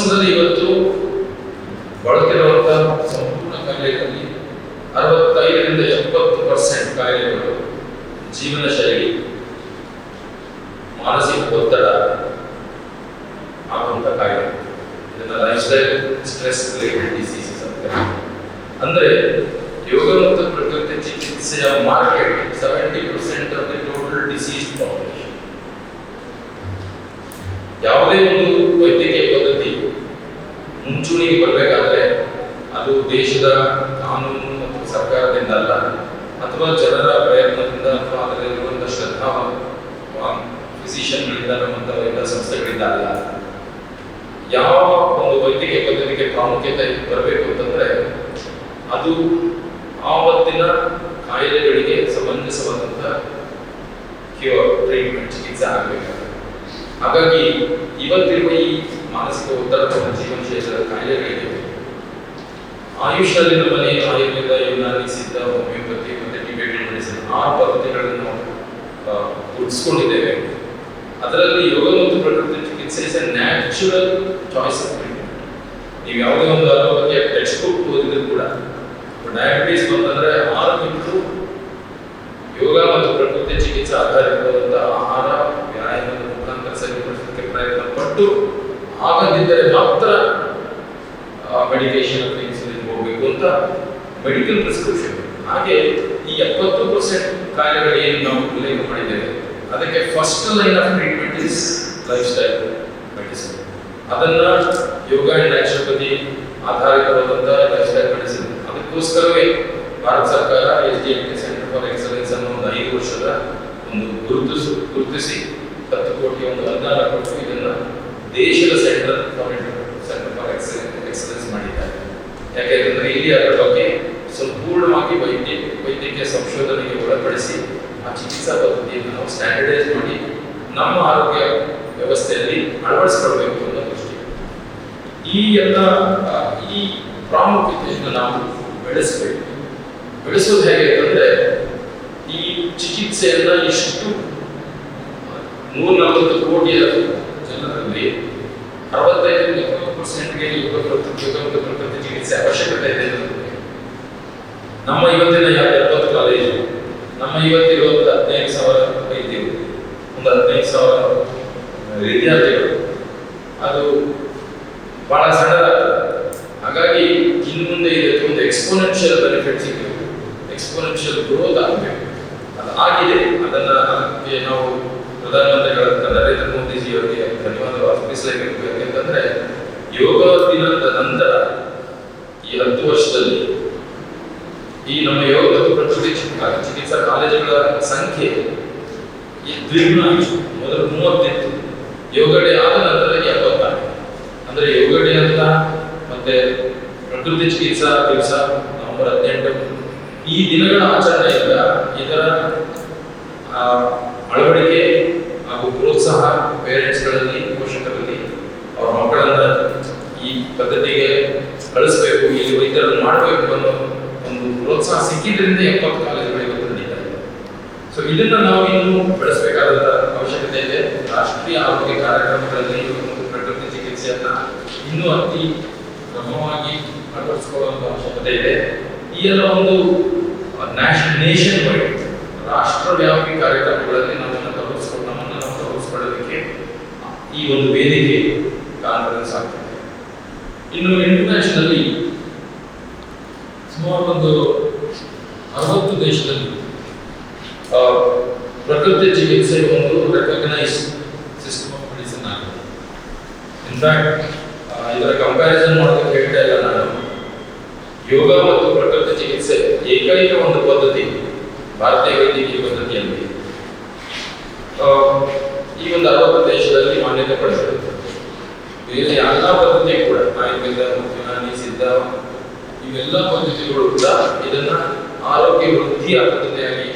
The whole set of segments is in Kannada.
ಪ್ರಪಂಚದಲ್ಲಿ ಇವತ್ತು ಬಳಕೆರುವಂತಹ ಸಂಪೂರ್ಣ ಕಾಯಿಲೆಗಳಲ್ಲಿ ಅರವತ್ತೈದರಿಂದ ಎಪ್ಪತ್ತು ಪರ್ಸೆಂಟ್ ಕಾಯಿಲೆಗಳು ಜೀವನ ಶೈಲಿ ಮಾನಸಿಕ ಒತ್ತಡ ಆಗುವಂತ ಕಾಯಿಲೆ ಇದನ್ನ life style stress related diseases ಅಂತ ಕರೀತಾರೆ. ಅಂದ್ರೆ ಯೋಗ ಮತ್ತು ಪ್ರಕೃತಿ ಚಿಕಿತ್ಸೆಯ market seventy percent of the total disease population ಯಾವುದೇ ಒಂದು ವೈದ್ಯಕೀಯ ಪದ್ಧತಿ ಮುಂಚೂಣಿಗೆ ಬರಬೇಕಾದ್ರೆ ಅದು ದೇಶದ ಕಾನೂನು ಮತ್ತು ಸರ್ಕಾರದಿಂದ ಅಲ್ಲ ಅಥವಾ ಜನರ ಪ್ರಯತ್ನದಿಂದ ಅಥವಾ ಅದರಲ್ಲಿರುವಂತಹ ಶ್ರದ್ಧಾ ಫಿಸಿಷಿಯನ್ಗಳಿಂದ ನಮ್ಮಂಥ ವೈದ್ಯ ಸಂಸ್ಥೆಗಳಿಂದ ಅಲ್ಲ ಯಾವ ಒಂದು ವೈದ್ಯಕೀಯ ಪದ್ಧತಿಗೆ ಪ್ರಾಮುಖ್ಯತೆ ಬರಬೇಕು ಅಂತಂದ್ರೆ ಅದು ಆವತ್ತಿನ ಕಾಯಿಲೆಗಳಿಗೆ ಸಂಬಂಧಿಸುವಂತ ಕ್ಯೂರ್ ಟ್ರೀಟ್ಮೆಂಟ್ ಚಿಕಿತ್ಸೆ ಆಗಬೇಕಾಗುತ್ತೆ ಹಾಗಾಗಿ ಇವತ್ತಿರುವ ಈ ಮಾನಸಿಕ ಒತ್ತಡ ಜೀವನ ಶೈಲಿಯ ಕಾಯಿಲೆಗಳಿಗೆ ಆಯುಷ್ಯದಲ್ಲಿ ನಮ್ಮಲ್ಲಿ ಆಯುರ್ವೇದ ಯುನಾನಿ ಸಿದ್ಧ ಹೋಮಿಯೋಪತಿ ಮತ್ತು ಟಿಬೇಟಿಯನ್ ಮೆಡಿಸಿನ್ ಆ ಪದ್ಧತಿಗಳನ್ನು ನಾವು ಆ, ರೂಢಿಸ್ಕೊಂಡಿದ್ದೇವೆ ಅದರಲ್ಲಿ ಯೋಗ ಮತ್ತು ಪ್ರಕೃತಿ ಚಿಕಿತ್ಸೆ ಇಸ್ ಎ ನ್ಯಾಚುರಲ್ ಚಾಯ್ಸ್ ನೀವು ಯಾವುದೇ ಒಂದು ಆರೋಗ್ಯ ಟೆಕ್ಸ್ಟ್ ಬುಕ್ ಓದಿದ್ರು ಕೂಡ ಡಯಾಬಿಟೀಸ್ ಬಂತಂದ್ರೆ ತಿಂಗಳು ಯೋಗ ಮತ್ತು ಪ್ರಕೃತಿ ಚಿಕಿತ್ಸೆ ಆಧಾರಿತವಾದಂತಹ ಆಹಾರ, ವ್ಯಾಯಾಮದ ಮುಖಾಂತರ ಸರಿಪಡಿಸಲಿಕ್ಕೆ ಪ್ರಯತ್ನ ಪಟ್ಟು ಆಗದಿದ್ದರೆ ಮಾತ್ರ ಮೆಡಿಕೇಶನ್ ಅಥವಾ ಇನ್ಸುಲಿನ್ ಹೋಗಬೇಕು ಅಂತ ಮೆಡಿಕಲ್ ಪ್ರಿಸ್ಕ್ರಿಪ್ಷನ್ ಹಾಗೆ ಈ ಎಪ್ಪತ್ತು ಪರ್ಸೆಂಟ್ ಕಾಯಿಲೆಗಳೇನು ನಾವು ಉಲ್ಲೇಖ ಮಾಡಿದ್ದೇವೆ. ಅದಕ್ಕೆ first line of treatment is life style medicine ಅದನ್ನ ಯೋಗ ಆ್ಯಂಡ್ ನ್ಯಾಚುರೋಪತಿ ಆಧಾರಿತವಾದಂತಹ ಲೈಫ್ ಸ್ಟೈಲ್ ಮೆಡಿಸಿನ್ ಅದಕ್ಕೋಸ್ಕರವೇ ಭಾರತ ಸರ್ಕಾರ S D M K center for excellence ಅನ್ನೋ ಒಂದು ಐದು ವರ್ಷದ ಒಂದು ಗುರುತಿಸು, ಗುರುತಿಸಿ ಹತ್ತು ಕೋಟಿ ಒಂದು ಅನುದಾನ ಕೊಟ್ಟು ಇದನ್ನು ದೇಶದ center for center for excellence ಮಾಡಿದ್ದಾರೆ. ಯಾಕೆಂದ್ರೆ ಇಲ್ಲಿ ಅದರ ಬಗ್ಗೆ ಸಂಪೂರ್ಣವಾಗಿ ವೈದ್ಯ, ವೈದ್ಯಕೀಯ ಸಂಶೋಧನೆಗೆ ಒಳಪಡಿಸಿ ಆ ಚಿಕಿತ್ಸಾ ಪದ್ಧತಿಯನ್ನು ನಾವು ಸ್ಟ್ಯಾಂಡರ್ಡೈಸ್ ಮಾಡಿ ನಮ್ಮ ಆರೋಗ್ಯ ವ್ಯವಸ್ಥೆಯಲ್ಲಿ ಅಳವಡಿಸಿಕೊಳ್ಬೇಕು ಅನ್ನೋ ದೃಷ್ಟಿ ಈ ಎಲ್ಲ ಈ ಪ್ರಾಮುಖ್ಯತೆಯನ್ನು ನಾವು ಬೆಳೆಸಬೇಕು. ಬೆಳೆಸೋದು ಹೇಗೆ ಅಂತಂದ್ರೆ, ಈ ಚಿಕಿತ್ಸೆಯನ್ನ ಇಷ್ಟು ನೂರ ನಲವತ್ತು ಕೋಟಿಯ ಜನರಲ್ಲಿ. ಅರವತ್ತೈದರಿಂದ ಪರ್ಸೆಂಟ್ಗೆ ಪ್ರಕೃತಿ ಚಿಕಿತ್ಸೆ ಅವಶ್ಯಕತೆ ಇದೆ ನಮ್ಮ ಇವತ್ತಿನ ಎಪ್ಪತ್ತು ಕಾಲೇಜು ನಮ್ಮ ಇವತ್ತಿರುವಂತ ಹದಿನೈದು ಸಾವಿರ ವೈದ್ಯರು, ಒಂದು ಹದಿನೈದು ಸಾವಿರ ವಿದ್ಯಾರ್ಥಿಗಳು. ಅದು ಬಹಳ ಸಣ್ಣದಾಗ್ತದೆ ಹಾಗಾಗಿ ಇನ್ನು ಮುಂದೆ ಇದಕ್ಕೆ ಒಂದು ಎಕ್ಸ್ಪೋನೆನ್ಷಿಯಲ್ ಬೆನಿಫಿಟ್ ಸಿಗಬೇಕು ಎಕ್ಸ್ಪೋನೆನ್ಷಿಯಲ್ ಗ್ರೋತ್ ಆಗಬೇಕು ಅದು ಆಗಿದೆ. ಅದನ್ನ ಅದಕ್ಕೆ ನಾವು ಪ್ರಧಾನಮಂತ್ರಿಗಳಂತ ನರೇಂದ್ರ ಮೋದಿಜಿಯವರಿಗೆ ಧನ್ಯವಾದ ಅರ್ಪಿಸಲೇಬೇಕು. ಯಾಕೆಂತಂದ್ರೆ ಯೋಗ ದಿನದ ನಂತರ ಈ ಹತ್ತು ವರ್ಷದಲ್ಲಿ ಈ ನಮ್ಮ ಯೋಗ ಚಿಕಿತ್ಸಾ ಕಾಲೇಜುಗಳ ಸಂಖ್ಯೆ ಈ ದ್ವಿಗುಣ ಮೊದಲು ಮೂವತ್ತಿತ್ತು ಯೋಗ ಡೇ ಆದ ನಂತರ ಎಪ್ಪತ್ತಾರು ಅಂದ್ರೆ ಯೋಗಡೆ ಅಂತ ಮತ್ತೆ ಪ್ರಕೃತಿ ಚಿಕಿತ್ಸಾ ದಿವಸ ನವೆಂಬರ್ ಹದಿನೆಂಟು. ಈ ದಿನಗಳ ಆಚರಣೆಯಿಂದ ಇದರ ಅಳವಡಿಕೆ ಹಾಗೂ ಪ್ರೋತ್ಸಾಹ ಪೇರೆಂಟ್ಸ್ಗಳಲ್ಲಿ ಪೋಷಕರಲ್ಲಿ, ಅವ್ರ ಮಕ್ಕಳನ್ನ ಈ ಪದ್ಧತಿಗೆ ಕಳಿಸ್ಬೇಕು, ಇಲ್ಲಿ ವೈದ್ಯರನ್ನು ಮಾಡಬೇಕು ಅನ್ನೋ ಒಂದು ಪ್ರೋತ್ಸಾಹ ಸಿಕ್ಕಿದ್ರಿಂದ ಎಪ್ಪತ್ತು ಕಾಲೇಜುಗಳು ಇವತ್ತು ನಡೀತಾ ಸೊ ಇದನ್ನ ನಾವು ಇನ್ನೂ ಬೆಳೆಸಬೇಕಾದಂತ ಅವಶ್ಯಕತೆ ಇದೆ. ರಾಷ್ಟ್ರೀಯ ಆರೋಗ್ಯ ಕಾರ್ಯಕ್ರಮಗಳಲ್ಲಿ ಪ್ರಕೃತಿ ಚಿಕಿತ್ಸೆಯನ್ನ ಇನ್ನೂ ಅತಿ ಅಳವಡಿಸಿಕೊಳ್ಳುವಂತ ಅವಶ್ಯಕತೆ ಇದೆ ಈ ಎಲ್ಲ ಒಂದು ನೇಷನ್ ವೈಡ್ ರಾಷ್ಟ್ರವ್ಯಾಪಿ ಕಾರ್ಯಕ್ರಮಗಳಲ್ಲಿ ನಮ್ಮನ್ನು ತೊಡಗಿಸ್ಕೊಂಡು ನಮ್ಮನ್ನು ನಾವು ತೊಡಗಿಸ್ಕೊಳ್ಳೋದಕ್ಕೆ ಈ ಒಂದು ವೇದಿಕೆ ಕಾನ್ಫರೆನ್ಸ್ ಆಗ್ತದೆ. ಇನ್ನು ಇಂಟರ್ನ್ಯಾಷನಲ್ಲಿ ಸುಮಾರು ಒಂದು ಅರವತ್ತು ದೇಶದಲ್ಲಿ ಪ್ರಕೃತಿ ಚಿಕಿತ್ಸೆ ಒಂದು ರೆಕಗ್ನೈಸ್ ಸಿಸ್ಟಮ್ ಆಫ್ ಮೆಡಿಸಿನ್ ಆಗಿದೆ. ಇನ್ಫ್ಯಾಕ್ಟ್ ಇದರ ಕಂಪ್ಯಾರಿಸನ್ ಮಾಡೋದಕ್ಕೆ ಹೇಳ್ತಾ ಇಲ್ಲ ನಾನು ಯೋಗ ಮತ್ತು ಪ್ರಕೃತಿ ಚಿಕಿತ್ಸೆ ಏಕೈಕ ಒಂದು ಪದ್ಧತಿ ಭಾರತೀಯ ವೈದ್ಯಕೀಯ ಪದ್ಧತಿಯಲ್ಲಿ ಆ, ಈ ಒಂದು ಅರವತ್ತು ಮಾನ್ಯತೆ ಇಲ್ಲಿ ಎಲ್ಲ ಪದ್ಧತಿ ಕೂಡ ಆಯುರ್ವೇದ ಸಿದ್ಧ ಇವೆಲ್ಲ ಪದ್ಧತಿಗಳು ಕೂಡ ಇದನ್ನ ಆರೋಗ್ಯ ವೃದ್ಧಿಯ ಪದ್ಧತಿಯಾಗಿ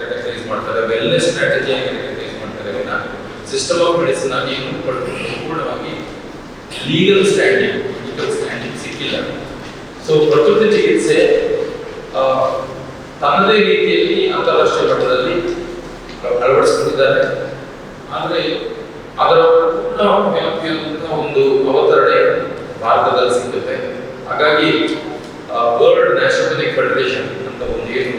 ರೆಕಗ್ನೈಸ್ ಮಾಡ್ತಾರೆ. ವೆಲ್ನೆಸ್ ಸ್ಟ್ರಾಟಜಿಯಾಗಿ ರೆಕಗ್ನೈಸ್ ಮಾಡ್ತಾರೆ. ಸಿಸ್ಟಮ್ ಆಫ್ ಮೆಡಿಸಿನ್ ಆಗಿ ಸಂಪೂರ್ಣವಾಗಿ ಲೀಗಲ್ ಸ್ಟ್ಯಾಂಡಿಂಗ್ ಲೀಗಲ್ ಸ್ಟ್ಯಾಂಡಿಂಗ್ ಸಿಕ್ಕಿಲ್ಲ. ಸೊ ಪ್ರಕೃತಿ ಚಿಕಿತ್ಸೆ ತನ್ನದೇ ರೀತಿಯಲ್ಲಿ ಅಂತಾರಾಷ್ಟ್ರೀಯ ಮಟ್ಟದಲ್ಲಿ ಅಳವಡಿಸ್ಕೊಂಡಿದ್ದಾರೆ. ಆದರೆ ಅದರ ಪೂರ್ಣ ಒಂದು ಅವತರಣೆ ಭಾರತದಲ್ಲಿ ಸಿಗುತ್ತೆ. ಹಾಗಾಗಿ ವರ್ಲ್ಡ್ ನ್ಯಾಷನಲಿಕ್ ಫೆಡರೇಷನ್ ಅಂತ ಒಂದು ಏನು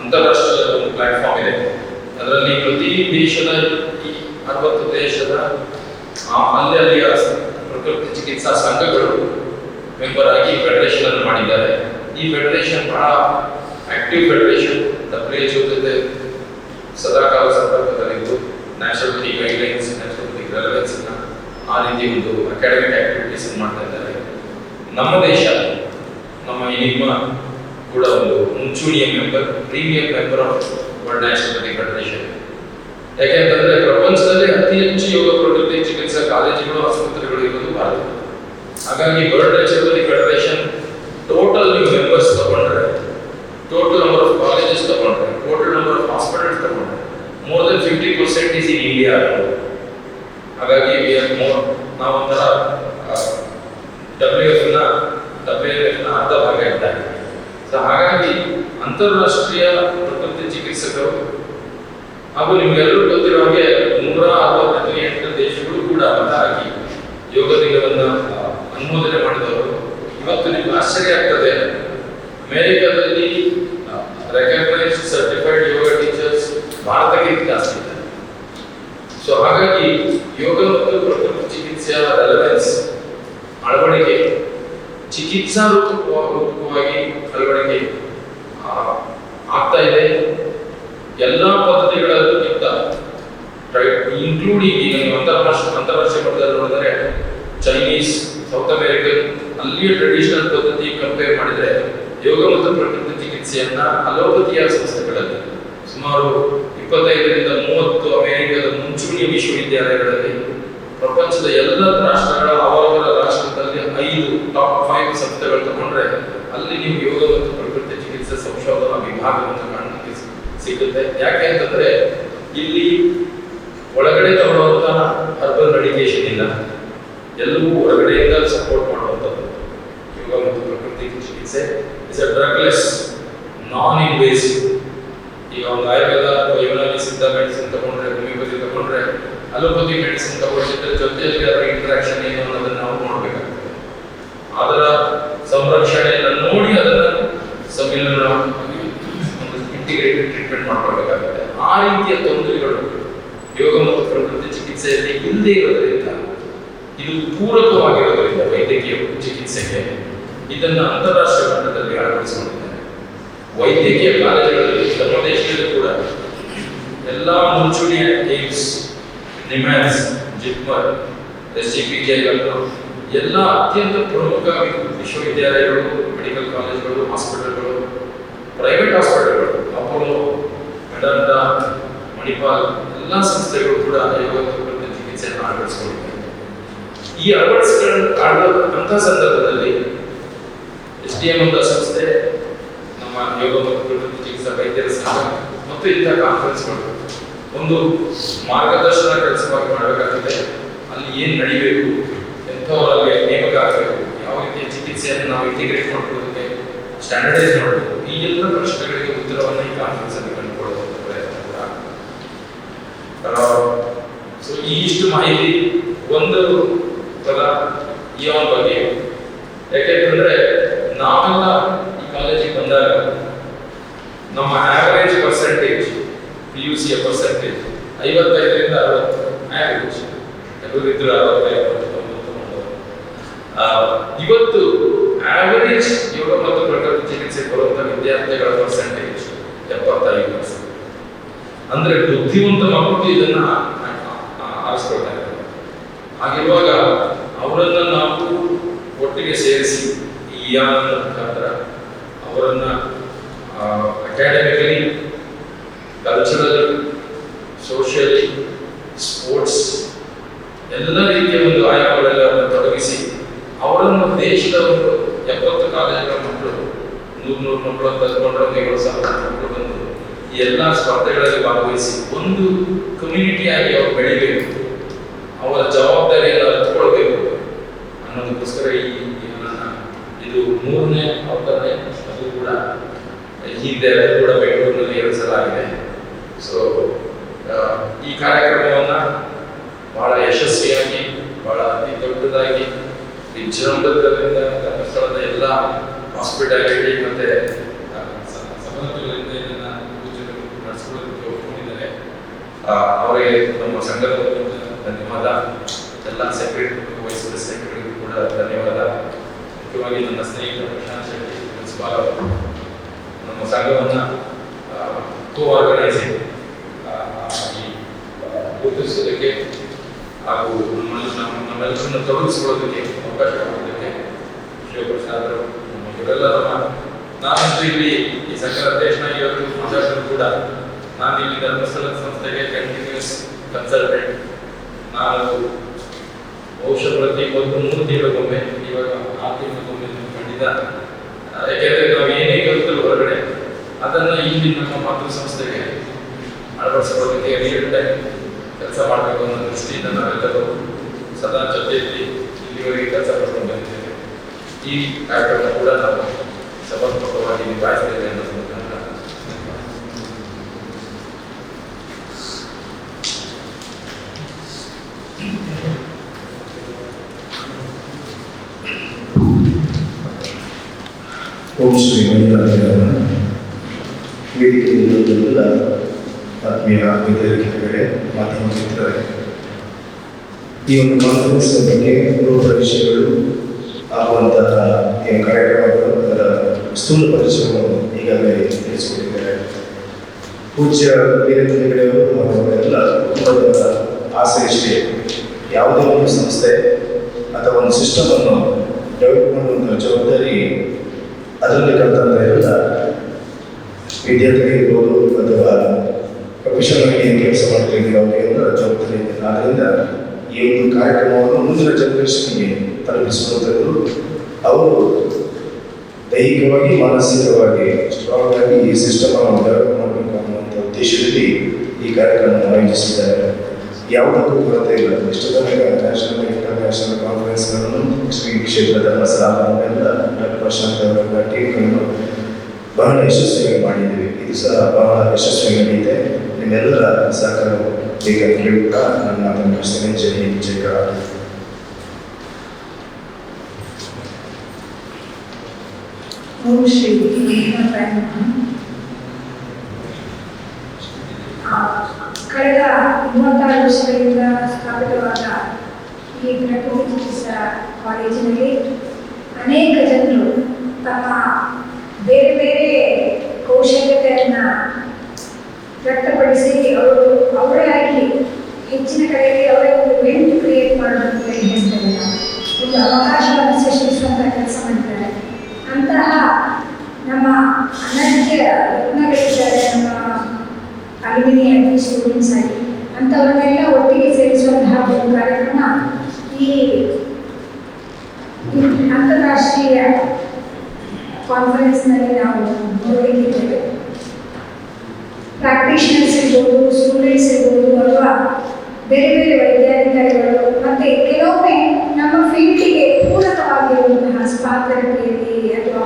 ಅಂತಾರಾಷ್ಟ್ರೀಯ ಒಂದು ಪ್ಲಾಟ್ಫಾರ್ಮ್ ಇದೆ. ಅದರಲ್ಲಿ ಪ್ರತಿ ದೇಶದ ಈ ಅರವತ್ತು ದೇಶದ ಅಲ್ಲಿ ಅಲ್ಲಿಯ ಪ್ರಕೃತಿ ಚಿಕಿತ್ಸಾ ಸಂಘಗಳು ಮೆಂಬರ್ ಆಗಿ ಫೆಡರೇಷನ್ ಅನ್ನು ಮಾಡಿದ್ದಾರೆ. ಈ ಫೆಡರೇಷನ್ ಬಹಳ ಆಕ್ಟಿವ್ ಫೆಡರೇಷನ್ ಎಚ್ ಜೊತೆ ಸದಾಕಾಲ ಸಂಪರ್ಕದಲ್ಲಿದ್ದು ನ್ಯಾಷನಲಿಟಿ ಗೈಡ್ಲೈನ್ಸ್ ನ್ಯಾಚುರಲಿ ರೆಲೆವೆನ್ಸ್ ಆ ರೀತಿ ಒಂದು ಅಕಾಡೆಮಿಕ್ ಆಕ್ಟಿವಿಟೀಸ್ ಮಾಡ್ತಾ ಇದ್ದಾರೆ. ನಮ್ಮ ದೇಶ, ನಮ್ಮ ಈ ನಿಮ್ಮ ಕೂಡ ಒಂದು ಮುಂಚೂಣಿಯ member premier member of world nationality federation ಯಾಕೆಂತಂದ್ರೆ ಪ್ರಪಂಚದಲ್ಲಿ ಅತಿ ಹೆಚ್ಚು ಯೋಗ ಪ್ರಕೃತಿ ಚಿಕಿತ್ಸಾ ಕಾಲೇಜುಗಳು, ಆಸ್ಪತ್ರೆಗಳು ಇರೋದು ಭಾರತ. ಹಾಗಾಗಿ ವರ್ಲ್ಡ್ ನ್ಯಾಚುರಲಿ ಫೆಡರೇಷನ್ ಟೋಟಲ್ ನೀವು ಮೆಂಬರ್ಸ್ ತಗೊಂಡ್ರೆ ಟೋಟಲ್ ನಂಬರ್ ಆಫ್ ಕಾಲೇಜಸ್ ತಗೊಂಡ್ರೆ ಟೋಟಲ್ ನಂಬರ್ ಆಫ್ ಹಾಸ್ಪಿಟಲ್ಸ್ ತಗೊಂಡ್ರೆ more than fifty percent is in India ಹಾಗಾಗಿ we are more ನಾವೊಂಥರ ಡಬ್ಲ್ಯೂ ಎಫ್ನ ಡಬ್ಲ್ಯೂ ಎಫ್ನ ಅರ್ಧ ಭಾಗ ಇದ್ದಾರೆ ಸೊ ಹಾಗಾಗಿ ಅಂತಾರಾಷ್ಟ್ರೀಯ ಪ್ರಕೃತಿ ಚಿಕಿತ್ಸಕರು ಹಾಗೂ ನಿಮ್ಗೆಲ್ಲರೂ ಗೊತ್ತಿರೋ ಹಾಗೆ ನೂರ ಅರವತ್ತು ಎಂಟು ದೇಶಗಳು ಕೂಡ ಹಾಕಿ ಯೋಗ ದಿನವನ್ನ ಅನುಮೋದನೆ ಮಾಡಿದವರು. ಇವತ್ತು ನಿಮ್ಗೆ ಆಶ್ಚರ್ಯ ಆಗ್ತದೆ. ಅಮೆರಿಕದಲ್ಲಿ ರೆಕಗ್ನೈಸ್ ಸೊ ಹಾಗಾಗಿ ಯೋಗ ಮತ್ತು ಪ್ರಕೃತಿ ಚಿಕಿತ್ಸೆಯ ರೆಲೆವೆನ್ಸ್ ಅಳವಡಿಕೆ, ಚಿಕಿತ್ಸಾ ರೂಪವಾಗಿ ಅಳವಡಿಕೆ ಆಗ್ತಾ ಇದೆ. ಎಲ್ಲ ಪದ್ಧತಿಗಳಕ್ಕಿಂತ ಇನ್ಕ್ಲೂಡಿಂಗ್ ಈಗ ನೀವು ಅಂತಾರಾಷ್ಟ್ರ ಅಂತಾರಾಷ್ಟ್ರೀಯ ಮಟ್ಟದಲ್ಲಿ ನೋಡಿದರೆ ಚೈನೀಸ್ ಸೌತ್ ಅಮೆರಿಕನ್ ಅಲ್ಲಿಯ ಟ್ರೆಡಿಷನಲ್ ಪದ್ಧತಿ ಕಂಪೇರ್ ಮಾಡಿದರೆ ಯೋಗ ಮತ್ತು ಪ್ರಕೃತಿ ಚಿಕಿತ್ಸೆಯನ್ನ ಅಲೋಪತಿಯ ಸಂಸ್ಥೆಗಳಲ್ಲಿ ಸುಮಾರು ಇಪ್ಪತ್ತೈದರಿಂದ ಮೂವತ್ತು ಅಮೆರಿಕದ ಮುಂಚೂಣಿ ವಿಶ್ವವಿದ್ಯಾಲಯಗಳಲ್ಲಿ ಪ್ರಪಂಚದ ಎಲ್ಲ ರಾಷ್ಟ್ರಗಳ ಅವರವರ ರಾಷ್ಟ್ರದಲ್ಲಿ ಐದು ಟಾಪ್ ಫೈವ್ ಸಂಸ್ಥೆಗಳು ತಗೊಂಡ್ರೆ ಅಲ್ಲಿ ನೀವು ಯೋಗ ಮತ್ತು ಪ್ರಕೃತಿ ಚಿಕಿತ್ಸೆ ಸಂಶೋಧನಾ ವಿಭಾಗವನ್ನು ಕಾಣಲಿಕ್ಕೆ ಸಿಗುತ್ತೆ. ಯಾಕೆ ಅಂತಂದ್ರೆ ಇಲ್ಲಿ ಒಳಗಡೆ ತಗೊಳ್ಳುವಂತಹ ಅರ್ಬನ್ ಮೆಡಿಕೇಶನ್ ಇಲ್ಲ. ಎಲ್ಲವೂ ಹೊರಗಡೆಯಿಂದ ಸಪೋರ್ಟ್ ಮಾಡುವಂಥದ್ದು. ಯೋಗ ಮತ್ತು ಪ್ರಕೃತಿ ಚಿಕಿತ್ಸೆ. Is a drugless non invasive ಈಗ ಒಂದು ಆಯುರ್ವೇದ ಮೆಡಿಸಿನ್ ತಗೊಂಡ್ರೆ ಹೋಮಿಯೋಪತಿ ತಗೊಂಡ್ರೆ ಅಲೋಪತಿ ಮೆಡಿಸಿನ್ ತಗೊಂಡಿದ್ರೆ ಜೊತೆಯಲ್ಲಿ ಅದರ ಇಂಟ್ರಾಕ್ಷನ್ ಏನು ಅನ್ನೋದನ್ನ ನಾವು ನೋಡ್ಬೇಕಾಗ್ತದೆ ಅದರ ಸಂರಕ್ಷಣೆಯನ್ನು ನೋಡಿ ಸಮ್ಮಿಲನ ಒಂದು ಇಂಟಿಗ್ರೇಟೆಡ್ ಟ್ರೀಟ್ಮೆಂಟ್ ಮಾಡ್ಕೊಳ್ಬೇಕಾಗುತ್ತೆ. ಆ ರೀತಿಯ ತೊಂದರೆಗಳು ಯೋಗ ಮತ್ತು ಪ್ರಕೃತಿ ಚಿಕಿತ್ಸೆಯಲ್ಲಿ ಇಲ್ಲದೆ ಇರೋದರಿಂದ, ಇದು ಪೂರಕವಾಗಿರೋದರಿಂದ ವೈದ್ಯಕೀಯ ಚಿಕಿತ್ಸೆಗೆ ಇದನ್ನು ಅಂತಾರಾಷ್ಟ್ರೀಯ ಮಟ್ಟದಲ್ಲಿ ಅಳವಡಿಸಿಕೊಂಡಿದ್ದಾರೆ. ವೈದ್ಯಕೀಯ ಕಾಲೇಜುಗಳಲ್ಲಿ, ನಮ್ಮ ದೇಶದಲ್ಲಿ ಕೂಡ ಎಲ್ಲ ಮುಂಚೂಣಿಯ AIIMS NIMHANS JIPMER S G P K ಎಲ್ಲ ಅತ್ಯಂತ ಪ್ರಮುಖ ವಿಶ್ವವಿದ್ಯಾಲಯಗಳು ಮೆಡಿಕಲ್ ಕಾಲೇಜುಗಳು ಹಾಸ್ಪಿಟಲ್ಗಳು ಪ್ರೈವೇಟ್ ಹಾಸ್ಪಿಟಲ್ಗಳು ಅಪೋಲೋ ಮೆಡಂಟ ಮಣಿಪಾಲ್ ಎಲ್ಲ ಸಂಸ್ಥೆಗಳು ಕೂಡ ಯೋಗ ಚಿಕಿತ್ಸೆಯನ್ನು ಅಳವಡಿಸಿಕೊಂಡಿದೆ ಈ ಅಳವಡಿಸಿಕೊಂಡ ಸಂದರ್ಭದಲ್ಲಿ ಎಸ್ ಡಿ ಎಂ ಅಂತ ಸಂಸ್ಥೆ, ನಮ್ಮ ಯೋಗ ಮತ್ತು ಚಿಕಿತ್ಸಾ ವೈದ್ಯರ ಸಂಘ ಮತ್ತು ಇಂಥ ಕಾನ್ಫರೆನ್ಸ್ಗಳು ಒಂದು ಮಾರ್ಗದರ್ಶನ ಕೆಲಸವಾಗಿ ಮಾಡಬೇಕಾಗಿದೆ ಅಲ್ಲಿ ಏನು ನಡಿಬೇಕು, ಎಂಥವರಲ್ಲಿ ನೇಮಕ ಆಗಬೇಕು ಯಾವ ರೀತಿಯ ಚಿಕಿತ್ಸೆಯನ್ನು ನಾವು ಇಂಟಿಗ್ರೇಟ್ ಮಾಡ್ಕೊಳ್ಳೋದಕ್ಕೆ ಸ್ಟ್ಯಾಂಡರ್ಡೈಸ್ ಮಾಡಬೇಕು, ಈ ಎಲ್ಲ ಪ್ರಶ್ನೆಗಳಿಗೆ ಉತ್ತರವನ್ನು ಈ ಕಾನ್ಫರೆನ್ಸ್ ಅಲ್ಲಿ ಪ್ರಯತ್ನ ಸೊ ಈ ಇಷ್ಟು ಮಾಹಿತಿ ಒಂದು ಪದ, ಈ ಬಗ್ಗೆ. ಯಾಕೆಂತಂದ್ರೆ ನಾವೆಲ್ಲ ಈ ಕಾಲೇಜಿಗೆ ಬಂದಾಗ ನಮ್ಮ ಆವರೇಜ್ ಪರ್ಸೆಂಟೇಜ್ ಯು ಸಿಯ ಪರ್ಸೆಂಟೇಜ್ ಐವತ್ತೈದರಿಂದ ಅರವತ್ತು. ಆವರೇಜ್ ಕೆಲವರಿದ್ರು ಅರವತ್ತೈದು ಇವತ್ತು ಆವರೇಜ್ ಯೋಗ ಮತ್ತು ಪ್ರಕೃತಿ ಚಿಕಿತ್ಸೆ ಬರುವಂಥ ವಿದ್ಯಾರ್ಥಿಗಳ ಪರ್ಸೆಂಟೇಜ್ ಎಪ್ಪತ್ತೈದು ಪರ್ಸೆಂಟ್ ಅಂದ್ರೆ ಬುದ್ಧಿವಂತ ಮಕ್ಕಳು ಇದನ್ನ ಆರಿಸ್ಕೊಳ್ತಾ ಇದ್ದಾರೆ ಹಾಗಿರುವಾಗ ಅವರನ್ನ ನಾವು ಒಟ್ಟಿಗೆ ಸೇರಿಸಿ ಈ ಯಾನ ಮುಖಾಂತರ ಅವರನ್ನ ಅಕಾಡೆಮಿಕಲಿ ಕಲ್ಚರಲಿ ಸೋಷಿಯಲಿ ಸ್ಪೋರ್ಟ್ಸ್ ಎಲ್ಲ ರೀತಿಯ ಒಂದು ಆಯಾಮಗಳಲ್ಲಿ ತೊಡಗಿಸಿ ಅವರನ್ನು ದೇಶದ ಒಂದು ಎಪ್ಪತ್ತು ಕಾಲೇಜುಗಳ ಮಕ್ಕಳು, ನೂರು ನೂರು ಮಕ್ಕಳು ಸಾವಿರ ಮಕ್ಕಳು ಬಂದು ಎಲ್ಲ ಸ್ಪರ್ಧೆಗಳಲ್ಲಿ ಭಾಗವಹಿಸಿ ಒಂದು ಕಮ್ಯುನಿಟಿಯಾಗಿ ಅವರು ಬೆಳಿಬೇಕು ಅವರ ಜವಾಬ್ದಾರಿಯನ್ನು ಅರ್ಥಕೊಳ್ಬೇಕು ಅನ್ನೋದಕ್ಕೋಸ್ಕರ ಈ ಈ ನನ್ನ ಇದು ಮೂರನೇ ಅವತರಣೆ ಅದು ಕೂಡ ಹಿಂದೆ ಅದು ಕೂಡ ಬೆಂಗಳೂರಿನಲ್ಲಿ ಎರಡು ಸಲ ಆಗಿದೆ ಸೊ ಈ ಕಾರ್ಯಕ್ರಮವನ್ನ ಬಹಳ ಯಶಸ್ವಿಯಾಗಿ ಬಹಳ ಅತಿ ದೊಡ್ಡದಾಗಿ ವಿಜೃಂಭಣೆಯಿಂದ ಧರ್ಮಸ್ಥಳದ ಎಲ್ಲ ಹಾಸ್ಪಿಟಾಲಿಟಿ ಮತ್ತೆ ಆ, ಸ- ಸಮತೋಲನದಿಂದ ಇದನ್ನ ಪೂಜೆಗಳು ನಡೆಸ್ಕೊಳ್ಳೋದಕ್ಕೆ ಒಪ್ಕೊಂಡಿದ್ದಾರೆ ಆ, ಅವರಿಗೆ ನಮ್ಮ ಸಂಘದ ವತಿಯಿಂದ ಧನ್ಯವಾದ ಎಲ್ಲ ಸೆಕ್ರೆಟರಿ ವೈಸ್ ಪ್ರೆಸಿಡೆಂಟ್ಗಳಿಗೂ ಕೂಡ ಧನ್ಯವಾದ ಮುಖ್ಯವಾಗಿ ನನ್ನ ಸ್ನೇಹಿತ ಪ್ರಶಾಂತ್ ಶೆಟ್ಟಿ ಪ್ರಿನ್ಸಿಪಾಲ್ ಅವರು ನಮ್ಮ ಸಂಘವನ್ನು ಕೋ ಆರ್ಗನೈಸಿಂಗ್ ಈ ಗುರುತಿಸೋದಕ್ಕೆ ಹಾಗೂ ನಮ್ಮಲ್ಲಿ ನಮ್ಮ ನಮ್ಮೆಲ್ಲರನ್ನು ತೊಡಗಿಸ್ಕೊಳ್ಳೋದಕ್ಕೆ ಅವಕಾಶ ಕೊಡೋದಕ್ಕೆ ಶಿವಪ್ರಸಾದ್ ಅವರು ನಮ್ಮ ಇವರೆಲ್ಲರ ಮಾ- ನಾನಂತೂ ಇಲ್ಲಿ ಈ ಸಂಘದ ಅಧ್ಯಕ್ಷನಾಗಿ ಇವತ್ತು ಮಾತಾಡಿದ್ರು ಕೂಡ ನಾನು ಇಲ್ಲಿ ಧರ್ಮಸ್ಥಳ ಸಂಸ್ಥೆಗೆ ಕಂಟಿನ್ಯೂಸ್ ಕನ್ಸಲ್ಟೆಂಟ್ ನಾನು ಬಹುಶಃ ಪ್ರತಿ ಒಂದು ಮೂರು ತಿಂಗಳಿಗೊಮ್ಮೆ ಇವಾಗ ಆರು ತಿಂಗಳಿಗೊಮ್ಮೆ ಖಂಡಿತ ಆ, ಯಾಕೆಂದ್ರೆ ನಾವು ಏನೇ ಕಲಿತರು ಹೊರಗಡೆ. ಅದನ್ನ ಇಲ್ಲಿ ನಮ್ಮ ಮಾತೃ ಸಂಸ್ಥೆಗೆ ಅಳವಡಿಸಿಕೊಳ್ಳೋದಕ್ಕೆ ರಿಯಲ್ ಟೈಮ್ ಕೆಲಸ ಮಾಡಬೇಕು ಅನ್ನೋ ದೃಷ್ಟಿಯಿಂದ ನಾವೆಲ್ಲರೂ ಸದಾ ಜೊತೆಯಲ್ಲಿ ಇಲ್ಲಿವರೆಗೆ ಕೆಲಸ ಮಾಡ್ಕೊಂಡು ಬಂದಿದ್ದೇವೆ. ಈ ಕಾರ್ಯಕ್ರಮ ಕೂಡ ನಾವು ಸಮರ್ಪಕವಾಗಿ ನಿಭಾಯಿಸ್ತೇವೆ ಅನ್ನೋದನ್ನ ಓಂ ಶ್ರೀ ಮಣಿನಾರಾಯಣ ವೇದಿಕೆಯಲ್ಲಿರುವುದೆಲ್ಲ ಆತ್ಮೀಯ ವಿದ್ಯಾರ್ಥಿಗಳೇ ಮಾಧ್ಯಮ ಮಿತ್ರರೇ ಈ ಒಂದು ಕಾನ್ಫರೆನ್ಸ್ ಬಗ್ಗೆ ಗೃಹ ವಿಷಯಗಳು ಆಗುವಂತಹ ಕಾರ್ಯಕ್ರಮಗಳು ಸ್ಥೂಲ ಪರಿಚಯವನ್ನು ಈಗಾಗಲೇ ತಿಳಿಸಿಕೊಟ್ಟಿದ್ದಾರೆ. ಪೂಜ್ಯ ವೀರೇಂದ್ರ ಅವರೆಲ್ಲ ಕುಟುಂಬದ ಆಸೆ ಇಷ್ಟೇ. ಯಾವುದೇ ಒಂದು ಸಂಸ್ಥೆ ಅಥವಾ ಒಂದು ಸಿಸ್ಟಮನ್ನು ಡೆವಲಪ್ ಮಾಡುವಂಥ ಜವಾಬ್ದಾರಿ ಅದರಲ್ಲಿ ಕಲ್ತಂತ ಎಲ್ಲ ವಿದ್ಯಾರ್ಥಿಗಳಿರ್ಬೋದು ಅಥವಾ ಪ್ರೊಫೆಷನಲ್ ಆಗಿ ಕೆಲಸ ಮಾಡ್ತಿದ್ದೀವಿ ಅವರಿಗೆಲ್ಲ ಜವಾಬ್ದಾರಿ ಇದೆ. ಆದ್ದರಿಂದ ಈ ಒಂದು ಕಾರ್ಯಕ್ರಮವನ್ನು ಮುಂದಿನ ಜನರೇಷನ್ಗೆ ತಲುಪಿಸುವಂಥದ್ದು ಅವರು ದೈಹಿಕವಾಗಿ, ಮಾನಸಿಕವಾಗಿ ಸ್ಟ್ರಾಂಗ್ ಆಗಿ ಈ ಸಿಸ್ಟಮ್ ಅನ್ನು ಡೆವಲಪ್ ಮಾಡಬೇಕು ಅನ್ನುವಂಥ ಉದ್ದೇಶದಲ್ಲಿ ಈ ಕಾರ್ಯಕ್ರಮವನ್ನು ಆಯೋಜಿಸಿದ್ದಾರೆ. ಯಾವುದಕ್ಕೂ ಕೊರತೆ ಇಲ್ಲ. ಇಷ್ಟು ತನಕ ನ್ಯಾಷನಲ್ ಇಂಟರ್ನ್ಯಾಷನಲ್ ಕಾನ್ಫರೆನ್ಸ್ಗಳನ್ನು ಶ್ರೀ ಕ್ಷೇತ್ರದ ಧರ್ಮಸ್ಥಳ ಎಲ್ಲ ಡಾಕ್ಟರ್ ಪ್ರಶಾಂತ್ ಅವರ ಟೀಮ್ಗಳನ್ನು ಬಹಳ ಯಶಸ್ವಿಯಾಗಿ ಮಾಡಿದ್ದೀವಿ. ಇದು ಸಹ ಬಹಳ ಯಶಸ್ವಿಯಾಗಿ ನಡೆಯುತ್ತೆ ನಿಮ್ಮೆಲ್ಲರ ಸಹಕಾರ ಬೇಕಂತ ಕೇಳುತ್ತಾ ನನ್ನ ಸಂಜೆ ಜೈ ಹಿಂದ್ ಜೈ ಕರ್ನಾಟಕ ಓಂ ಶ್ರೀ ಕಳೆದ ಮೂವತ್ತಾರು ವರ್ಷಗಳಿಂದ ಸ್ಥಾಪಿತವಾದ ಈ ಪ್ರಕೃತಿ ಚಿಕಿತ್ಸಾ ಕಾಲೇಜಿನಲ್ಲಿ ಅನೇಕ ಜನರು ತಮ್ಮ ಬೇರೆ ಬೇರೆ ಕೌಶಲ್ಯತೆಯನ್ನು ವ್ಯಕ್ತಪಡಿಸಿ ಅವರು ಅವರೇ ಆಗಿ ಹೆಚ್ಚಿನ ಕಡೆಗೆ ಅವರೇ ಒಂದು ವೆಂಟ್ ಕ್ರಿಯೇಟ್ ಮಾಡೋದಕ್ಕೆ ಹೇಳ್ತೇವೆ ನಾವು ಒಂದು ಅವಕಾಶವನ್ನು ಸೃಷ್ಟಿಸುವಂಥ ಕೆಲಸ ಮಾಡಿದ್ದಾರೆ ಅಂತಹ ನಮ್ಮ ಅನನ್ಯ ಯತ್ನಗಳಿದ್ದಾರೆ, ನಮ್ಮ ಅಲ್ಯೂಮಿನಿಯಂ ಸ್ಟೂಡೆಂಟ್ಸ್ ಆಗಿ, ಅಂಥವ್ರನ್ನೆಲ್ಲ ಒಟ್ಟಿಗೆ ಸೇರಿಸುವಂತಹ ಒಂದು ಕಾರ್ಯಕ್ರಮ ಈ ಅಂತಾರಾಷ್ಟ್ರೀಯ ಕಾನ್ಫರೆನ್ಸ್ನಲ್ಲಿ ನಾವು ನೋಡಿದ್ದೇವೆ. ಪ್ರಾಕ್ಟೀಷನರ್ಸ್ ಇರ್ಬೋದು ಸ್ಟೂಡೆಂಟ್ಸ್ ಇರ್ಬೋದು ಅಥವಾ ಬೇರೆ ಬೇರೆ ವೈದ್ಯಾಧಿಕಾರಿಗಳು, ಮತ್ತೆ ಕೆಲವೊಮ್ಮೆ ನಮ್ಮ ಫೀಲ್ಡಿಗೆ ಪೂರಕವಾಗಿರುವಂತಹ ಸ್ಪಾ ಥೆರಪಿಯಲ್ಲಿ ಅಥವಾ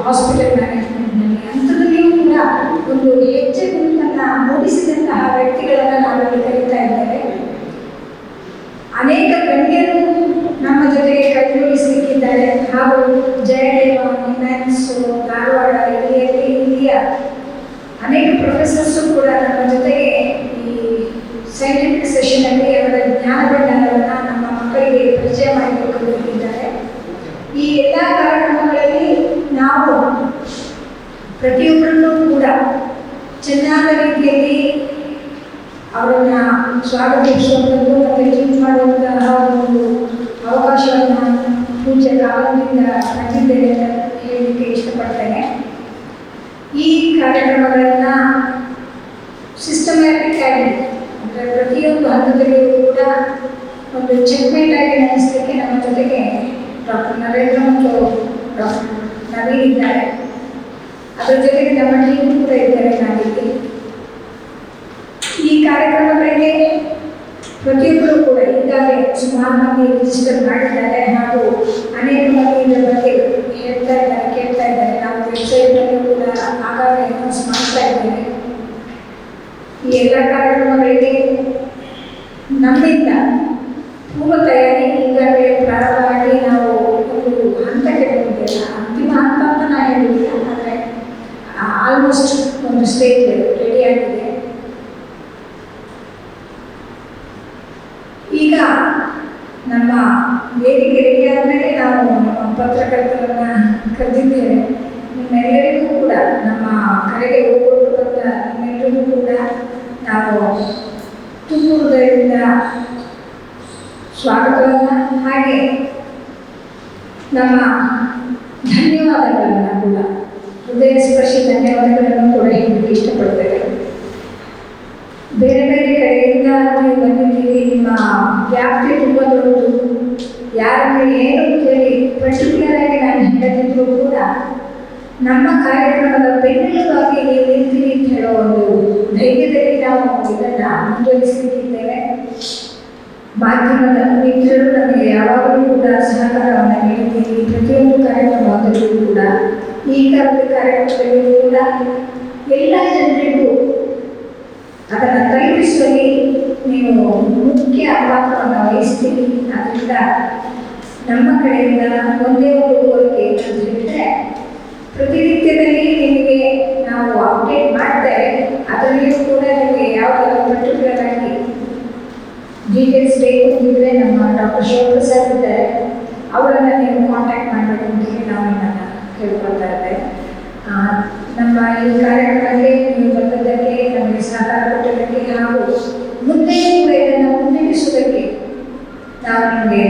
ಹಾಸ್ಪಿಟಲ್ ಮ್ಯಾನೇಜ್ಮೆಂಟ್ನಲ್ಲಿ ಅಂಥದ್ರಲ್ಲಿಯೂ ಕೂಡ ಒಂದು ಹೆಜ್ಜೆ ಗುರುತನ್ನು ಮೂಡಿಸಿದಂತಹ ವ್ಯಕ್ತಿಗಳನ್ನು ನಾವಿಲ್ಲಿ ಕರೀತಾ ಇದ್ದೇವೆ ಅನೇಕ ಗಣ್ಯರು ನಮ್ಮ ಜೊತೆಗೆ ಕೈಜೋಡಿಸಲಿಕ್ಕಿದ್ದಾರೆ ಹಾಗೂ ಜಯದೇವ ನಿಮ್ಯಾನ್ಸ್ ಧಾರವಾಡ ಇಲ್ಲಿಯಲ್ಲಿ ಇಲ್ಲಿಯ ಅನೇಕ ಪ್ರೊಫೆಸರ್ಸು ಕೂಡ ನಮ್ಮ ಜೊತೆಗೆ ಈ ಸೈಂಟಿಫಿಕ್ ಸೆಷನಲ್ಲಿ ಅವರ ಜ್ಞಾನ ಭಂಡಾರವನ್ನು ನಮ್ಮ ಮಕ್ಕಳಿಗೆ ಪರಿಚಯ ಮಾಡಿಕೊಟ್ಟಿದ್ದಾರೆ ಈ ಎಲ್ಲ ಕಾರ್ಯಕ್ರಮಗಳಲ್ಲಿ ನಾವು ಪ್ರತಿಯೊಬ್ಬರನ್ನೂ ಕೂಡ ಚೆನ್ನಾದ ರೀತಿಯಲ್ಲಿ ಅವರನ್ನ ಸ್ವಾಗತಿಸುವಂಥದ್ದು ಮತ್ತು ಟ್ರೀಟ್ ಮಾಡುವಂತಹ ಒಂದು ಅವಕಾಶವನ್ನು ಪೂಜ್ಯ ಕಾಲದಿಂದ ಪಡೆದಿದ್ದೇನೆ ಅಂತ ಹೇಳಲಿಕ್ಕೆ ಇಷ್ಟಪಡ್ತೇನೆ ಈ ಕಾರ್ಯಕ್ರಮಗಳನ್ನು ಸಿಸ್ಟಮ್ಯಾಟಿಕ್ ಆಗಿ ಅಂದರೆ ಪ್ರತಿಯೊಂದು ಹಂತದಲ್ಲಿಯೂ ಕೂಡ ಒಂದು ಚೆಕ್ಮೇಟ್ ಆಗಿ ನಡೆಸಲಿಕ್ಕೆ ನಮ್ಮ ಜೊತೆಗೆ ಡಾಕ್ಟರ್ ನರೇಂದ್ರ ಮತ್ತು ಡಾಕ್ಟರ್ ನವೀನ್ ಇದ್ದಾರೆ. ಅದರ ಜೊತೆಗೆ ನಮ್ಮ ಟೀಮ್ ಕೂಡ ಇದ್ದಾರೆ ನಾವಿಲ್ಲಿ. ಪ್ರತಿಯೊಬ್ಬರು ಕೂಡ ಈಗಾಗಲೇ ಸುಮಾರು ಮಂದಿ ಡಿಜಿಟಲ್ ಮಾಡಿದ್ದಾರೆ. ಹಾಗೂ ಅನೇಕ ಮಂದಿ ಇದರ ಬಗ್ಗೆ ಹೇಳ್ತಾ ಇದ್ದಾರೆ, ಕೇಳ್ತಾ ಇದ್ದಾರೆ. ನಾವು ವೆಬ್ಸೈಟ್ನಲ್ಲಿ ಕೂಡ ಆಗಾಗ ಅನೌನ್ಸ್ ಮಾಡ್ತಾ ಇದ್ದೇವೆ. ಈ ಎಲ್ಲ ಕಾರ್ಯಕ್ರಮಗಳಿಗೆ ನಮ್ಮಿಂದ ಪೂರ್ವ ತಯಾರಿ ಈಗಾಗಲೇ ಪ್ರಾರಂಭವಾಗಿ ನಾವು ಒಂದು ಹಂತಕ್ಕೆ ಬಂದಿದ್ದೇವೆ. ಅಂತಿಮ ಹಂತ ಅಂತ ನಾನು ಹೇಳಿದ್ದೀನಿ ಆದರೆ ಆಲ್ಮೋಸ್ಟ್ ಒಂದು ಸ್ಟೇಜ್ ಪತ್ರಕರ್ತರನ್ನ ಕರೆದಿದ್ದೇವೆ. ನಿಮ್ಮೆಲ್ಲರಿಗೂ ಕೂಡ, ನಮ್ಮ ಕರೆಗೆ ಹೋಗ್ಕೊಂಡು ನಿಮ್ಮೆಲ್ಲರಿಗೂ ಕೂಡ ನಾವು ತುಂಬ ಹೃದಯದಿಂದ ಸ್ವಾಗತವನ್ನು ಹಾಗೆ ನಮ್ಮ ಧನ್ಯವಾದಗಳನ್ನು ಕೂಡ, ಹೃದಯ ಸ್ಪರ್ಶಿ ಧನ್ಯವಾದಗಳನ್ನು ಕೂಡ ಹೇಳಲಿಕ್ಕೆ ಇಷ್ಟಪಡ್ತೇವೆ. ಬೇರೆ ಬೇರೆ ಕಡೆಯಿಂದ ನೀವು ಬಂದಿದ್ದೀರಿ, ನಿಮ್ಮ ವ್ಯಾಪ್ತಿ ತುಂಬ ದೊಡ್ಡದು. ಯಾರನ್ನು ಏನು ಹೇಳದಿದ್ರು ಕೂಡ ನಮ್ಮ ಕಾರ್ಯಕ್ರಮದ ಬೆನ್ನೆಲುಬಾಗಿ ನೀವು ನಿಲ್ತೀರಿ ಅಂತ ಹೇಳೋ ಒಂದು ಧೈರ್ಯದಲ್ಲಿ ನಾವು ಇದನ್ನ ಮುಂದುವರಿಸಿದ್ದೇವೆ ಮಾಧ್ಯಮದ ಮಿತ್ರರು ನಮಗೆ ಯಾವಾಗಲೂ ಕೂಡ ಸಹಕಾರವನ್ನು ನೀಡಿದ್ದೀರಿ ಪ್ರತಿಯೊಂದು ಕಾರ್ಯಕ್ರಮದಲ್ಲೂ ಕೂಡ ಈ ಕರೆದ ಕಾರ್ಯಕ್ರಮದಲ್ಲೂ ಕೂಡ ಎಲ್ಲ ಜನರಿಗೂ ಅದನ್ನು ತಲುಪಿಸುವಲ್ಲಿ ನೀವು ಮುಖ್ಯ ಪಾತ್ರವನ್ನು ವಹಿಸ್ತೀರಿ. ಅದರಿಂದ ನಮ್ಮ ಕಡೆಯಿಂದ ಒಂದೇ ಒಂದು ಕೋರಿಕೆ ಅಂತ ಹೇಳಿದ್ರೆ ಪ್ರತಿನಿತ್ಯದಲ್ಲಿ ನಿಮಗೆ ನಾವು ಅಪ್ಡೇಟ್ ಮಾಡ್ತೇವೆ. ಅದರಲ್ಲಿಯೂ ಕೂಡ ನಿಮಗೆ ಯಾವುದಾದ್ರು ಪರ್ಟಿಕ್ಯುಲರ್ ಆಗಿ ಡೀಟೇಲ್ಸ್ ಬೇಕು ಅಂತಿದ್ರೆ ನಮ್ಮ ಡಾಕ್ಟರ್ ಶಿವಪ್ರಸಾದ್ ಇದ್ದಾರೆ. ಅವರನ್ನು ನೀವು ಕಾಂಟ್ಯಾಕ್ಟ್ ಮಾಡಬೇಕು ಅಂತ ಹೇಳಿ ನಾವು ನಿಮ್ಮನ್ನು ಕೇಳ್ಕೊಳ್ತಾ ಇದ್ದೇವೆ. ನಮ್ಮ ಈ ಕಾರ್ಯಕ್ರಮಕ್ಕೆ ನೀವು ಬಂದದ್ದಕ್ಕೆ ನಮಗೆ ಸಹಕಾರ ಕೊಟ್ಟದ್ದಕ್ಕೆ ಹಾಗೂ ಮುಂದೆ ಕೂಡ ಇದನ್ನು ಮುನ್ನಡೆಸುವುದಕ್ಕೆ ನಾವು ನಿಮಗೆ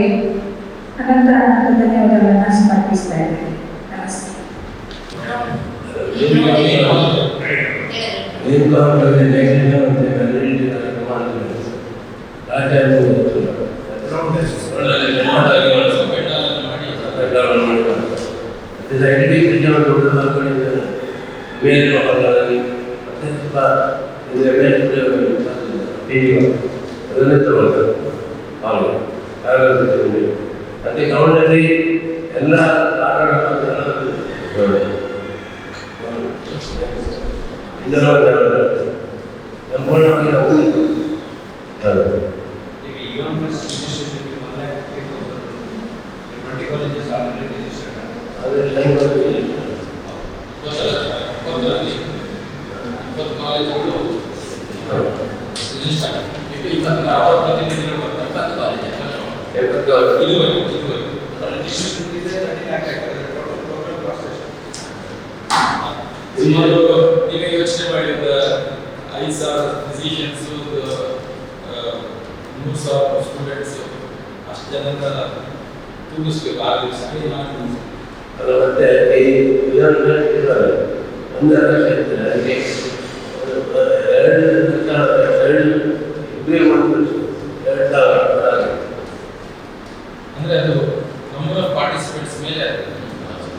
ಅನಂತ ಅನಂತ ಧನ್ಯವಾದಗಳನ್ನು ಸಮರ್ಪಿಸ್ತಾ ಇದ್ದೇವೆ ನಮಸ್ತೆ ಏನು ಕಾರಣದಲ್ಲಿ ನೆಗೆಟಿವ್ ಅಂತ ವ್ಯಾಲಿಡಿಟಿ ಮಾಡ್ತಾರೆ ಲಾಸ್ಟ್ ಟೈಮ್ ಇದು ಐಡೆಂಟಿಫಿಕೇಶನ್ ದೊಡ್ಡ ಮಾಡ್ಕೊಂಡಿದ್ದಾರೆ ಮೇಲೆ ಮಕ್ಕಳಾಗಲಿ ಮತ್ತೆ ಸ್ವಲ್ಪ ಇದು ಎಂ ಅದನ್ನೇ ತಗೊಳ್ತಾರೆ ಹೌದು ಹಾಗಾಗಿ ಮತ್ತೆ ಗ್ರೌಂಡಲ್ಲಿ ಎಲ್ಲ ಆಟ ಇದರ ಸಂಪೂರ್ಣವಾಗಿ ನಾವು ಹೌದು ಈಗ ಸುಮಾರು ಈಗ ಯೋಚನೆ ಮಾಡಿದ ಐದು ಸಾವಿರ ಫಿಸಿಷಿಯನ್ಸ್ ಮೂರು ಸಾವಿರ ಸ್ಟೂಡೆಂಟ್ಸ್ ಅಷ್ಟು ಜನರ ತುಂಬಿಸ್ಬೇಕು ಆ ದಿವಸ ಅದು ಮತ್ತೆ ಈ ವಿಧಾನ ಇದ್ದಾರೆ ಒಂದು ಲಕ್ಷ ಇರ್ತಾರೆ ಅದಕ್ಕೆ ಎರಡು ಲಕ್ಷ ಎರಡು ಇಬ್ಬರೇ ಮಾಡ್ಬೋದು ಎರಡು ಸಾವಿರ ಅಂದ್ರೆ ಅದು ನಂಬರ್ ಆಫ್ ಪಾರ್ಟಿಸಿಪೆಂಟ್ಸ್ ಮೇಲೆ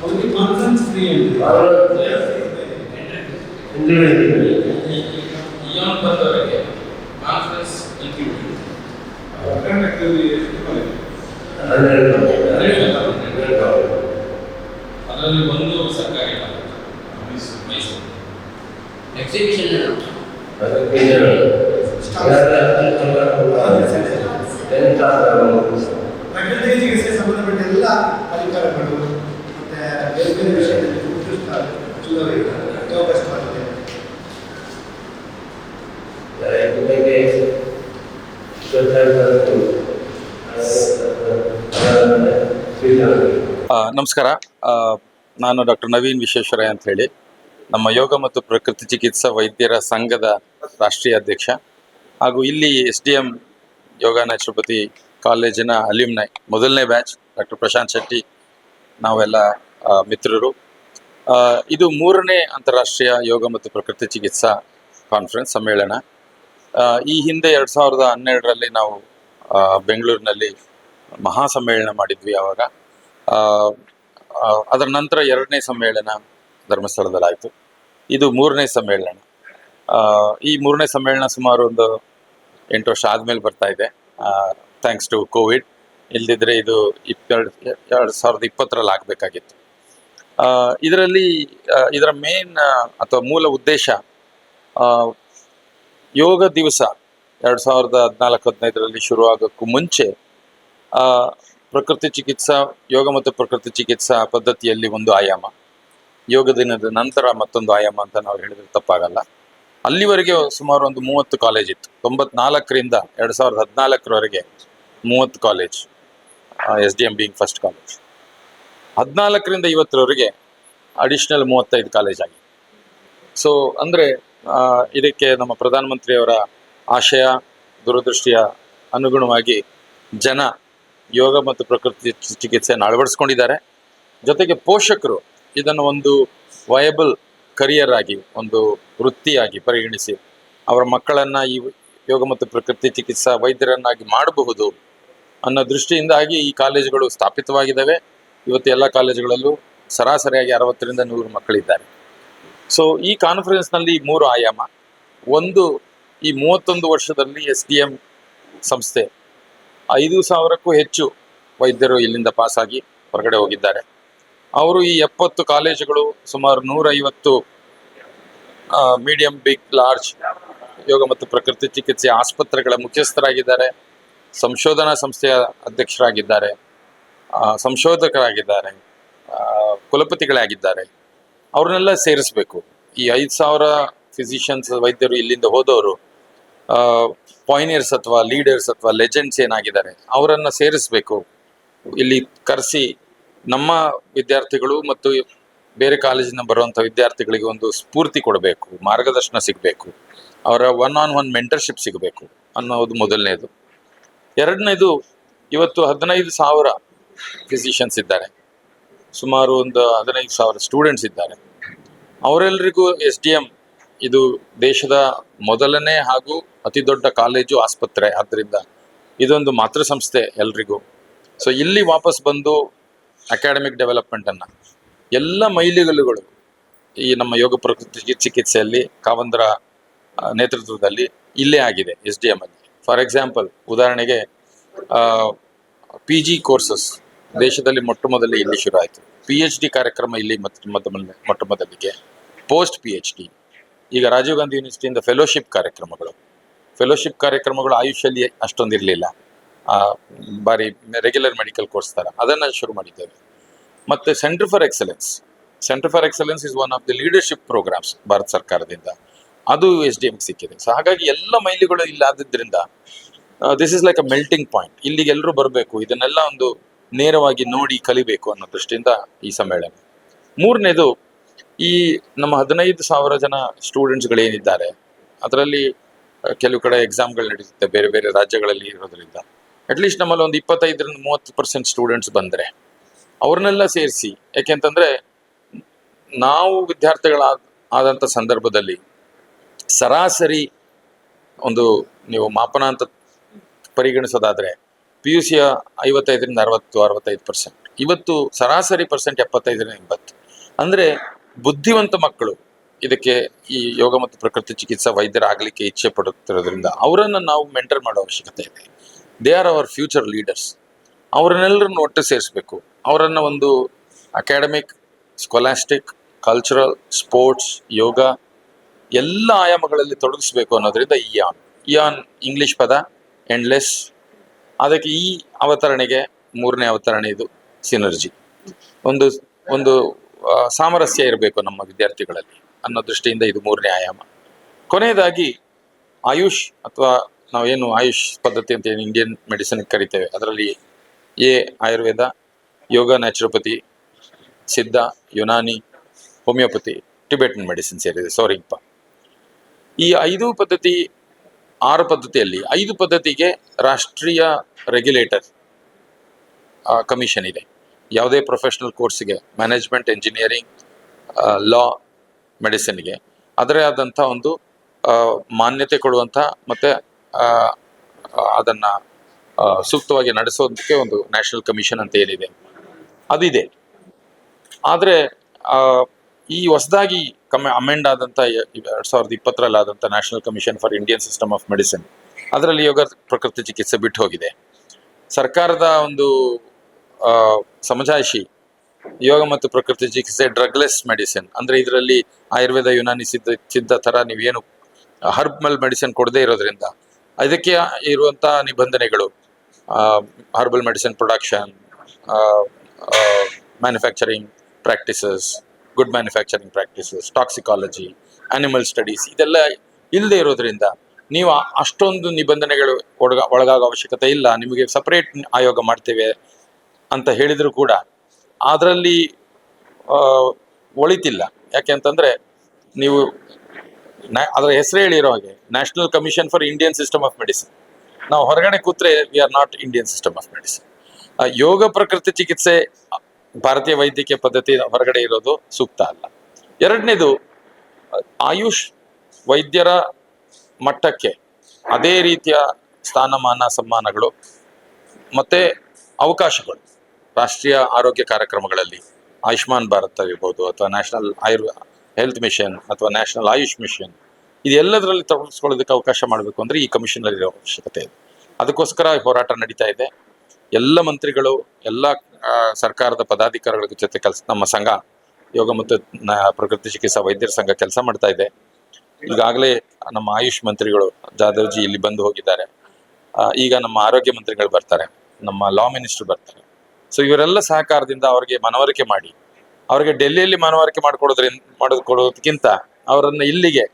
ಅವ್ರಿಗೆ ಕಾನ್ಫರೆನ್ಸ್ ಫ್ರೀ ಇಯಾನ್ ಬಂದವರಿಗೆ ಕಾನ್ಫರೆನ್ಸ್ ಇನ್ಕ್ಲೂಡೆಡ್ ಅದರಲ್ಲಿ ಒಂದು ಸರ್ಕಾರಿ ಮೈಸೂರು ಎಕ್ಸಿಬಿಷನ್ ಪ್ರಕೃತಿ ಚಿಕಿತ್ಸೆಗೆ ಸಂಬಂಧಪಟ್ಟ ಎಲ್ಲ ಅಧಿಕಾರಗಳು ನಮಸ್ಕಾರ. ನಾನು ಡಾಕ್ಟರ್ ನವೀನ್ ವಿಶ್ವೇಶ್ವರಯ್ಯ ಅಂತ ಹೇಳಿ. ನಮ್ಮ ಯೋಗ ಮತ್ತು ಪ್ರಕೃತಿ ಚಿಕಿತ್ಸಾ ವೈದ್ಯರ ಸಂಘದ ರಾಷ್ಟ್ರೀಯ ಅಧ್ಯಕ್ಷ. ಹಾಗೂ ಇಲ್ಲಿ S D M yoga naturopathy ಕಾಲೇಜಿನ ಅಲ್ಯೂಮ್ನೈ, ಮೊದಲನೇ ಬ್ಯಾಚ್ ಡಾಕ್ಟರ್ ಪ್ರಶಾಂತ್ ಶೆಟ್ಟಿ. ನಾವೆಲ್ಲ ಮಿತ್ರರು. ಇದು ಮೂರನೇ ಅಂತಾರಾಷ್ಟ್ರೀಯ ಯೋಗ ಮತ್ತು ಪ್ರಕೃತಿ ಚಿಕಿತ್ಸಾ ಕಾನ್ಫರೆನ್ಸ್ ಸಮ್ಮೇಳನ. ಈ ಹಿಂದೆ ಎರಡು ಸಾವಿರದ ಹನ್ನೆರಡರಲ್ಲಿ ನಾವು ಬೆಂಗಳೂರಿನಲ್ಲಿ ಮಹಾ ಸಮ್ಮೇಳನ ಮಾಡಿದ್ವಿ ಆವಾಗ ಅದರ ನಂತರ ಎರಡನೇ ಸಮ್ಮೇಳನ ಧರ್ಮಸ್ಥಳದಲ್ಲಾಯಿತು. ಇದು ಮೂರನೇ ಸಮ್ಮೇಳನ. ಈ ಮೂರನೇ ಸಮ್ಮೇಳನ ಸುಮಾರು ಒಂದು ಎಂಟು ವರ್ಷ ಆದಮೇಲೆ ಬರ್ತಾ ಇದೆ. ಥ್ಯಾಂಕ್ಸ್ ಟು ಕೋವಿಡ್ ಇಲ್ಲದಿದ್ದರೆ ಇದು ಇಪ್ಪೆರಡು ಎರಡು ಸಾವಿರದ ಇಪ್ಪತ್ತರಲ್ಲಿ ಆಗಬೇಕಾಗಿತ್ತು. ಇದರಲ್ಲಿ ಇದರ ಮೇನ್ ಅಥವಾ ಮೂಲ ಉದ್ದೇಶ ಯೋಗ ದಿವಸ ಎರಡು ಸಾವಿರದ ಹದಿನಾಲ್ಕು, ಹದಿನೈದರಲ್ಲಿ ಶುರುವಾಗೋಕ್ಕೂ ಮುಂಚೆ ಪ್ರಕೃತಿ ಚಿಕಿತ್ಸಾ, ಯೋಗ ಮತ್ತು ಪ್ರಕೃತಿ ಚಿಕಿತ್ಸಾ ಪದ್ಧತಿಯಲ್ಲಿ ಒಂದು ಆಯಾಮ. ಯೋಗ ದಿನದ ನಂತರ ಮತ್ತೊಂದು ಆಯಾಮ ಅಂತ ನಾವು ಹೇಳಿದ್ರೆ ತಪ್ಪಾಗಲ್ಲ. ಅಲ್ಲಿವರೆಗೆ ಸುಮಾರು ಒಂದು ಮೂವತ್ತು ಕಾಲೇಜ್ ಇತ್ತು. ತೊಂಬತ್ನಾಲ್ಕರಿಂದ ಎರಡು ಸಾವಿರದ ಹದಿನಾಲ್ಕರವರೆಗೆ ಮೂವತ್ತು college S D M being first college ಹದಿನಾಲ್ಕರಿಂದ ಇವತ್ತರವರೆಗೆ ಅಡಿಷನಲ್ ಮೂವತ್ತೈದು ಕಾಲೇಜ್ ಆಗಿ. ಸೊ ಅಂದರೆ ಇದಕ್ಕೆ ನಮ್ಮ ಪ್ರಧಾನಮಂತ್ರಿಯವರ ಆಶಯ, ದೂರದೃಷ್ಟಿಯ ಅನುಗುಣವಾಗಿ ಜನ ಯೋಗ ಮತ್ತು ಪ್ರಕೃತಿ ಚಿಕಿತ್ಸೆಯನ್ನು ಅಳವಡಿಸ್ಕೊಂಡಿದ್ದಾರೆ. ಜೊತೆಗೆ ಪೋಷಕರು ಇದನ್ನು ಒಂದು ವಯಬಲ್ ಕರಿಯರ್ ಆಗಿ, ಒಂದು ವೃತ್ತಿಯಾಗಿ ಪರಿಗಣಿಸಿ, ಅವರ ಮಕ್ಕಳನ್ನು ಈ ಯೋಗ ಮತ್ತು ಪ್ರಕೃತಿ ಚಿಕಿತ್ಸಾ ವೈದ್ಯರನ್ನಾಗಿ ಮಾಡಬಹುದು ಅನ್ನೋ ದೃಷ್ಟಿಯಿಂದಾಗಿ ಈ ಕಾಲೇಜುಗಳು ಸ್ಥಾಪಿತವಾಗಿದ್ದಾವೆ. ಇವತ್ತು ಎಲ್ಲ ಕಾಲೇಜುಗಳಲ್ಲೂ ಸರಾಸರಿಯಾಗಿ ಅರವತ್ತರಿಂದ ನೂರು ಮಕ್ಕಳಿದ್ದಾರೆ. ಸೊ ಈ ಕಾನ್ಫರೆನ್ಸ್ನಲ್ಲಿ ಮೂರು ಆಯಾಮ. ಒಂದು ಈ ಮೂವತ್ತೊಂದು ವರ್ಷದಲ್ಲಿ ಎಸ್ ಡಿ ಎಂ ಸಂಸ್ಥೆ ಐದು ಸಾವಿರಕ್ಕೂ ಹೆಚ್ಚು ವೈದ್ಯರು ಇಲ್ಲಿಂದ ಪಾಸಾಗಿ ಹೊರಗಡೆ ಹೋಗಿದ್ದಾರೆ. ಅವರು ಈ ಎಪ್ಪತ್ತು ಕಾಲೇಜುಗಳು ಸುಮಾರು ನೂರೈವತ್ತು ಮೀಡಿಯಂ ಬಿಗ್ ಲಾರ್ಜ್ ಯೋಗ ಮತ್ತು ಪ್ರಕೃತಿ ಚಿಕಿತ್ಸೆ ಆಸ್ಪತ್ರೆಗಳ ಮುಖ್ಯಸ್ಥರಾಗಿದ್ದಾರೆ. ಸಂಶೋಧನಾ ಸಂಸ್ಥೆಯ ಅಧ್ಯಕ್ಷರಾಗಿದ್ದಾರೆ. ಸಂಶೋಧಕರಾಗಿದ್ದಾರೆ ಕುಲಪತಿಗಳಾಗಿದ್ದಾರೆ, ಅವ್ರನ್ನೆಲ್ಲ ಸೇರಿಸ್ಬೇಕು. ಈ ಐದು ಸಾವಿರ ಫಿಸಿಷಿಯನ್ಸ್ ವೈದ್ಯರು ಇಲ್ಲಿಂದ ಹೋದವರು ಪಾಯ್ನಿಯರ್ಸ್ ಅಥವಾ ಲೀಡರ್ಸ್ ಅಥವಾ ಲೆಜೆಂಡ್ಸ್ ಏನಾಗಿದ್ದಾರೆ, ಅವರನ್ನು ಸೇರಿಸ್ಬೇಕು. ಇಲ್ಲಿ ಕರೆಸಿ ನಮ್ಮ ವಿದ್ಯಾರ್ಥಿಗಳು ಮತ್ತು ಬೇರೆ ಕಾಲೇಜಿನ ಬರುವಂಥ ವಿದ್ಯಾರ್ಥಿಗಳಿಗೆ ಒಂದು ಸ್ಫೂರ್ತಿ ಕೊಡಬೇಕು, ಮಾರ್ಗದರ್ಶನ ಸಿಗಬೇಕು, ಅವರ ಒನ್ ಆನ್ ಒನ್ ಮೆಂಟರ್ಶಿಪ್ ಸಿಗಬೇಕು ಅನ್ನೋದು ಮೊದಲನೇದು. ಎರಡನೇದು, ಇವತ್ತು ಹದಿನೈದು ಸಾವಿರ ಫಿಸಿಷಿಯನ್ಸ್ ಇದ್ದಾರೆ. ಸುಮಾರು ಒಂದು ಹದಿನೈದು ಸಾವಿರ ಸ್ಟೂಡೆಂಟ್ಸ್ ಇದ್ದಾರೆ. ಅವರೆಲ್ಲರಿಗೂ ಎಸ್ ಡಿ ಎಂ ಇದು ದೇಶದ ಮೊದಲನೇ ಹಾಗೂ ಅತಿ ದೊಡ್ಡ ಕಾಲೇಜು ಆಸ್ಪತ್ರೆ. ಆದ್ದರಿಂದ ಇದೊಂದು ಮಾತೃ ಸಂಸ್ಥೆ ಎಲ್ರಿಗೂ. ಸೊ ಇಲ್ಲಿ ವಾಪಸ್ ಬಂದು ಅಕಾಡೆಮಿಕ್ ಡೆವಲಪ್ಮೆಂಟನ್ನು ಎಲ್ಲ ಮೈಲಿಗಲ್ಲುಗಳು ಈ ನಮ್ಮ ಯೋಗ ಪ್ರಕೃತಿ ಚಿಕಿತ್ಸೆಯಲ್ಲಿ ಕಾವಂದ್ರ ನೇತೃತ್ವದಲ್ಲಿ ಇಲ್ಲೇ ಆಗಿದೆ ಎಸ್ ಡಿ ಎಂ ಅಲ್ಲಿ. ಫಾರ್ ಎಕ್ಸಾಂಪಲ್ ಉದಾಹರಣೆಗೆ ಪಿ ಜಿ ಕೋರ್ಸಸ್ ದೇಶದಲ್ಲಿ ಮೊಟ್ಟ ಮೊದಲೇ ಇಲ್ಲಿ ಶುರು ಆಯಿತು. ಪಿ ಎಚ್ ಡಿ ಕಾರ್ಯಕ್ರಮ ಇಲ್ಲಿ ಮೊತ್ತ ಮೊಟ್ಟ ಮೊದಲಿಗೆ. ಪೋಸ್ಟ್ ಪಿ ಎಚ್ ಡಿ ಈಗ ರಾಜೀವ್ ಗಾಂಧಿ ಯೂನಿವರ್ಸಿಟಿಯಿಂದ ಫೆಲೋಶಿಪ್ ಕಾರ್ಯಕ್ರಮಗಳು. ಫೆಲೋಶಿಪ್ ಕಾರ್ಯಕ್ರಮಗಳು ಆಯುಷಲ್ಲಿ ಅಷ್ಟೊಂದು ಇರಲಿಲ್ಲ. ಬಾರಿ ರೆಗ್ಯುಲರ್ ಮೆಡಿಕಲ್ ಕೋರ್ಸ್ ಥರ ಅದನ್ನು ಶುರು ಮಾಡಿದ್ದೇವೆ. ಮತ್ತು center for excellence center for excellence is one of the leadership programs Bharat ಸರ್ಕಾರದಿಂದ. ಅದು ಎಸ್ ಡಿ ಎಂ ಸಿಕ್ಕಿದೆ. ಸೊ ಹಾಗಾಗಿ ಎಲ್ಲ ಮೈಲಿಗಳು ಇಲ್ಲಾದದ್ರಿಂದ this is like a melting point ಇಲ್ಲಿಗೆ ಎಲ್ಲರೂ ಬರಬೇಕು. ಇದನ್ನೆಲ್ಲ ಒಂದು ನೇರವಾಗಿ ನೋಡಿ ಕಲಿಬೇಕು ಅನ್ನೋ ದೃಷ್ಟಿಯಿಂದ ಈ ಸಮ್ಮೇಳನ. ಮೂರನೇದು, ಈ ನಮ್ಮ ಹದಿನೈದು ಸಾವಿರ ಜನ ಸ್ಟೂಡೆಂಟ್ಸ್ಗಳೇನಿದ್ದಾರೆ ಅದರಲ್ಲಿ ಕೆಲವು ಕಡೆ ಎಕ್ಸಾಮ್ಗಳು ನಡೆಯುತ್ತೆ ಬೇರೆ ಬೇರೆ ರಾಜ್ಯಗಳಲ್ಲಿ ಇರೋದ್ರಿಂದ. ಅಟ್ಲೀಸ್ಟ್ ನಮ್ಮಲ್ಲಿ ಒಂದು ಇಪ್ಪತ್ತೈದರಿಂದ ಮೂವತ್ತು ಪರ್ಸೆಂಟ್ ಸ್ಟೂಡೆಂಟ್ಸ್ ಬಂದರೆ, ಅವ್ರನ್ನೆಲ್ಲ ಸೇರಿಸಿ ಯಾಕೆಂತಂದರೆ ನಾವು ವಿದ್ಯಾರ್ಥಿಗಳಾದ, ಆದಂಥ ಸಂದರ್ಭದಲ್ಲಿ ಸರಾಸರಿ ಒಂದು ನೀವು ಮಾಪನ ಅಂತ ಪರಿಗಣಿಸೋದಾದರೆ ಪಿ ಯು ಸಿಯ ಐವತ್ತೈದರಿಂದ ಅರವತ್ತು, ಅರವತ್ತೈದು ಪರ್ಸೆಂಟ್ ಇವತ್ತು ಸರಾಸರಿ ಪರ್ಸೆಂಟ್ ಎಪ್ಪತ್ತೈದರಿಂದ ಎಂಬತ್ತು. ಅಂದರೆ ಬುದ್ಧಿವಂತ ಮಕ್ಕಳು ಇದಕ್ಕೆ ಈ ಯೋಗ ಮತ್ತು ಪ್ರಕೃತಿ ಚಿಕಿತ್ಸಾ ವೈದ್ಯರಾಗಲಿಕ್ಕೆ ಇಚ್ಛೆ ಪಡುತ್ತಿರೋದ್ರಿಂದ ಅವರನ್ನು ನಾವು ಮೆಂಟರ್ ಮಾಡೋ ಅವಶ್ಯಕತೆ ಇದೆ. They are our future leaders ಅವರನ್ನೆಲ್ಲರನ್ನು ಒಟ್ಟು ಸೇರಿಸಬೇಕು. ಅವರನ್ನು ಒಂದು academic scholastic cultural sports yoga ಎಲ್ಲ ಆಯಾಮಗಳಲ್ಲಿ ತೊಡಗಿಸ್ಬೇಕು ಅನ್ನೋದ್ರಿಂದ ಇಯಾನ್ ಇಯಾನ್ ಇಂಗ್ಲಿಷ್ ಪದ ಎಂಡ್ಲೆಸ್ ಅದಕ್ಕೆ ಈ ಅವತರಣೆಗೆ ಮೂರನೇ ಅವತರಣೆ ಇದು, ಸಿನರ್ಜಿ. ಒಂದು ಒಂದು ಸಾಮರಸ್ಯ ಇರಬೇಕು ನಮ್ಮ ವಿದ್ಯಾರ್ಥಿಗಳಲ್ಲಿ ಅನ್ನೋ ದೃಷ್ಟಿಯಿಂದ ಇದು ಮೂರನೇ ಆಯಾಮ. ಕೊನೆಯದಾಗಿ ಆಯುಷ್ ಅಥವಾ ನಾವೇನು ಆಯುಷ್ ಪದ್ಧತಿ ಅಂತ ಏನು ಇಂಡಿಯನ್ ಮೆಡಿಸಿನ್ ಕರಿತೇವೆ, ಅದರಲ್ಲಿ ಎ, ಆಯುರ್ವೇದ, ಯೋಗ ನ್ಯಾಚುರೋಪತಿ ಸಿದ್ಧ, ಯುನಾನಿ ಹೋಮಿಯೋಪತಿ ಟಿಬೆಟನ್ ಮೆಡಿಸಿನ್ ಸೇರಿದೆ. ಸೋರಿಂಪ ಈ ಐದು ಪದ್ಧತಿ ಆರು ಪದ್ಧತಿಯಲ್ಲಿ. ಐದು ಪದ್ಧತಿಗೆ ರಾಷ್ಟ್ರೀಯ ರೆಗ್ಯುಲೇಟರ್ ಕಮಿಷನ್ ಇದೆ. ಯಾವುದೇ ಪ್ರೊಫೆಷನಲ್ ಕೋರ್ಸ್ಗೆ ಮ್ಯಾನೇಜ್ಮೆಂಟ್ ಇಂಜಿನಿಯರಿಂಗ್ ಲಾ ಮೆಡಿಸಿನ್ಗೆ ಅದರೇ ಆದಂಥ ಒಂದು ಮಾನ್ಯತೆ ಕೊಡುವಂಥ ಮತ್ತು ಅದನ್ನು ಸೂಕ್ತವಾಗಿ ನಡೆಸೋದಕ್ಕೆ ಒಂದು ನ್ಯಾಷನಲ್ ಕಮಿಷನ್ ಅಂತ ಏನಿದೆ. ಅದಿದೆ. ಆದರೆ ಈ ಹೊಸದಾಗಿ ಕಮ್ಮಿ ಅಮೆಂಡ್ ಆದಂಥ ಎರಡು ಸಾವಿರದ ಇಪ್ಪತ್ತರಲ್ಲಿ ಆದಂಥ national commission for Indian system of medicine ಅದರಲ್ಲಿ ಯೋಗ ಪ್ರಕೃತಿ ಚಿಕಿತ್ಸೆ ಬಿಟ್ಟು ಹೋಗಿದೆ. ಸರ್ಕಾರದ ಒಂದು ಸಮಜಾಯಿಷಿ, ಯೋಗ ಮತ್ತು ಪ್ರಕೃತಿ ಚಿಕಿತ್ಸೆ ಡ್ರಗ್ಲೆಸ್ ಮೆಡಿಸಿನ್. ಅಂದರೆ ಇದರಲ್ಲಿ ಆಯುರ್ವೇದ, ಯುನಾನಿ ಸಿದ್ಧ ಸಿದ್ಧ ಥರ ನೀವೇನು ಹರ್ಬಲ್ ಮೆಡಿಸಿನ್ ಕೊಡದೇ ಇರೋದ್ರಿಂದ ಅದಕ್ಕೆ ಇರುವಂಥ ನಿಬಂಧನೆಗಳು herbal medicine production manufacturing practices good manufacturing practices toxicology animal studies ಇದೆಲ್ಲ ಇಲ್ಲದೆ ಇರೋದ್ರಿಂದ ನೀವು ಅಷ್ಟೊಂದು ನಿಬಂಧನೆಗಳು ಒಳಗ ಒಳಗಾಗೋ ಅವಶ್ಯಕತೆ ಇಲ್ಲ. ನಿಮಗೆ ಸಪ್ರೇಟ್ ಆಯೋಗ ಮಾಡ್ತೇವೆ ಅಂತ ಹೇಳಿದರೂ ಕೂಡ ಅದರಲ್ಲಿ ಒಳಿತಿಲ್ಲ. ಯಾಕೆ ಅಂತಂದರೆ ನೀವು ಅದರ ಹೆಸರು ಹೇಳಿರೋ ಹಾಗೆ national commission for Indian system of medicine ನಾವು ಹೊರಗಡೆ ಕೂತ್ರೆ we are not Indian system of medicine yoga ಪ್ರಕೃತಿ ಚಿಕಿತ್ಸೆ ಭಾರತೀಯ ವೈದ್ಯಕೀಯ ಪದ್ಧತಿ ಹೊರಗಡೆ ಇರೋದು ಸೂಕ್ತ ಅಲ್ಲ. ಎರಡನೇದು, ಆಯುಷ್ ವೈದ್ಯರ ಮಟ್ಟಕ್ಕೆ ಅದೇ ರೀತಿಯ ಸ್ಥಾನಮಾನ, ಸಮ್ಮಾನಗಳು ಮತ್ತೆ ಅವಕಾಶಗಳು. ರಾಷ್ಟ್ರೀಯ ಆರೋಗ್ಯ ಕಾರ್ಯಕ್ರಮಗಳಲ್ಲಿ ಆಯುಷ್ಮಾನ್ ಭಾರತ್ ಆಗಿರ್ಬೋದು ಅಥವಾ ನ್ಯಾಷನಲ್ ಆಯುರ್, ಹೆಲ್ತ್ ಮಿಷನ್ ಅಥವಾ ನ್ಯಾಷನಲ್ ಆಯುಷ್ ಮಿಷನ್ ಇದೆಲ್ಲದರಲ್ಲಿ ತೊಡಗಿಸ್ಕೊಳ್ಳೋದಕ್ಕೆ ಅವಕಾಶ ಮಾಡಬೇಕು ಅಂದರೆ ಈ ಕಮಿಷನಲ್ಲಿ ಅವಶ್ಯಕತೆ ಇದೆ. ಅದಕ್ಕೋಸ್ಕರ ಹೋರಾಟ ನಡೀತಾ ಇದೆ. ಎಲ್ಲ ಮಂತ್ರಿಗಳು, ಎಲ್ಲ ಸರ್ಕಾರದ ಪದಾಧಿಕಾರಿಗಳ ಜೊತೆ ಕೆಲಸ, ನಮ್ಮ ಸಂಘ, ಯೋಗ ಮತ್ತು ಪ್ರಕೃತಿ ಚಿಕಿತ್ಸಾ ವೈದ್ಯರ ಸಂಘ ಕೆಲಸ ಮಾಡ್ತಾ ಇದೆ. ಈಗಾಗಲೇ ನಮ್ಮ ಆಯುಷ್ ಮಂತ್ರಿಗಳು ಜಾಧವ್ಜಿ ಇಲ್ಲಿ ಬಂದು ಹೋಗಿದ್ದಾರೆ. ಈಗ ನಮ್ಮ ಆರೋಗ್ಯ ಮಂತ್ರಿಗಳು ಬರ್ತಾರೆ, ನಮ್ಮ ಲಾ ಮಿನಿಸ್ಟರ್ ಬರ್ತಾರೆ. ಸೊ, ಇವರೆಲ್ಲ ಸಹಕಾರದಿಂದ ಅವರಿಗೆ ಮನವರಿಕೆ ಮಾಡಿ, ಅವರಿಗೆ ಡೆಲ್ಲಿಯಲ್ಲಿ ಮನವರಿಕೆ ಮಾಡಿಕೊಡೋದ್ರಿಂದ ಮಾಡೋದು ಕೊಡೋದಕ್ಕಿಂತ ಅವರನ್ನು ಇಲ್ಲಿಗೆ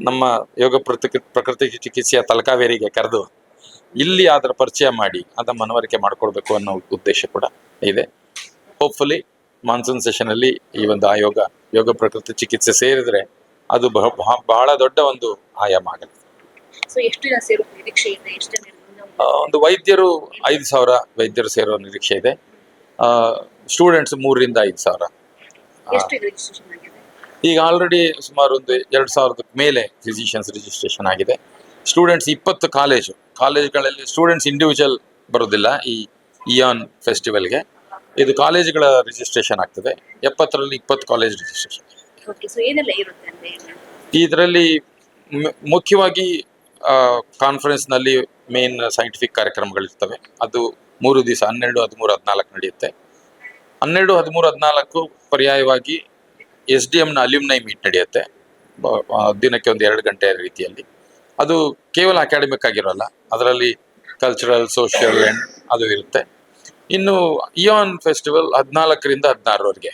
ನಮ್ಮ ಯೋಗ ಪ್ರಕೃತಿ ಚಿಕಿತ್ಸೆಯ ತಲಕಾವೇರಿಗೆ ಕರೆದು ಇಲ್ಲಿ ಅದರ ಪರಿಚಯ ಮಾಡಿ ಅದ ಮನವರಿಕೆ ಮಾಡಿಕೊಡ್ಬೇಕು ಅನ್ನೋ ಉದ್ದೇಶ ಕೂಡ ಇದೆ. ಹೋಪ್ಫುಲಿ ಮಾನ್ಸೂನ್ ಸೆಷನ್ ಅಲ್ಲಿ ಈ ಒಂದು ಆಯೋಗ ಯೋಗ ಪ್ರಕೃತಿ ಚಿಕಿತ್ಸೆ ಸೇರಿದ್ರೆ ಅದು ಬಹ- ಬಹ- ಬಹಳ ದೊಡ್ಡ ಒಂದು ಆಯಾಮ ಆಗಲಿದೆ ಸೊ ಎಷ್ಟು ಜನ ಸೇರೋ ನಿರೀಕ್ಷೆ ಇದೆ? ಎಷ್ಟು ಆ, ಒಂದು ವೈದ್ಯರು ಐದು ಸಾವಿರ ವೈದ್ಯರು ಸೇರೋ ನಿರೀಕ್ಷೆ ಇದೆ. ಸ್ಟೂಡೆಂಟ್ಸ್ ಮೂರರಿಂದ ಐದು ಸಾವಿರ. ಈಗ ಆಲ್ರೆಡಿ ಸುಮಾರು ಒಂದು ಎರಡು ಸಾವಿರದ ಮೇಲೆ ಫಿಸಿಷಿಯನ್ಸ್ ರಿಜಿಸ್ಟ್ರೇಷನ್ ಆಗಿದೆ. ಸ್ಟೂಡೆಂಟ್ಸ್ ಇಪ್ಪತ್ತು ಕಾಲೇಜು ಕಾಲೇಜ್ಗಳಲ್ಲಿ ಸ್ಟೂಡೆಂಟ್ಸ್ ಇಂಡಿವಿಜುವಲ್ ಬರೋದಿಲ್ಲ ಈ ಇಯಾನ್ ಫೆಸ್ಟಿವಲ್ಗೆ ಇದು ಕಾಲೇಜುಗಳ ರಿಜಿಸ್ಟ್ರೇಷನ್ ಆಗ್ತದೆ. ಎಪ್ಪತ್ತರಲ್ಲಿ ಇಪ್ಪತ್ತು ಕಾಲೇಜ್ ರಿಜಿಸ್ಟ್ರೇಷನ್ ಇದರಲ್ಲಿ ಮುಖ್ಯವಾಗಿ ಕಾನ್ಫರೆನ್ಸ್ನಲ್ಲಿ ಮೇನ್ ಸೈಂಟಿಫಿಕ್ ಕಾರ್ಯಕ್ರಮಗಳಿರ್ತವೆ ಅದು ಮೂರು ದಿವಸ ಹನ್ನೆರಡು ಹದಿಮೂರು ಹದಿನಾಲ್ಕು ನಡೆಯುತ್ತೆ. ಹನ್ನೆರಡು ಹದಿಮೂರು ಹದಿನಾಲ್ಕು ಪರ್ಯಾಯವಾಗಿ ಎಸ್ ಡಿ ಎಮ್ನ ಅಲ್ಯೂಮ್ನೈ ಮೀಟ್ ನಡೆಯುತ್ತೆ. ದಿನಕ್ಕೆ ಒಂದು ಎರಡು ಗಂಟೆ ರೀತಿಯಲ್ಲಿ. ಅದು ಕೇವಲ ಅಕಾಡೆಮಿಕ್ ಆಗಿರೋಲ್ಲ ಅದರಲ್ಲಿ ಕಲ್ಚರಲ್ ಸೋಷಿಯಲ್ ಎಂಡ್ ಅದು ಇರುತ್ತೆ. ಇನ್ನು ಇಯಾನ್ ಫೆಸ್ಟಿವಲ್ ಹದಿನಾಲ್ಕರಿಂದ ಹದಿನಾರರವರೆಗೆ.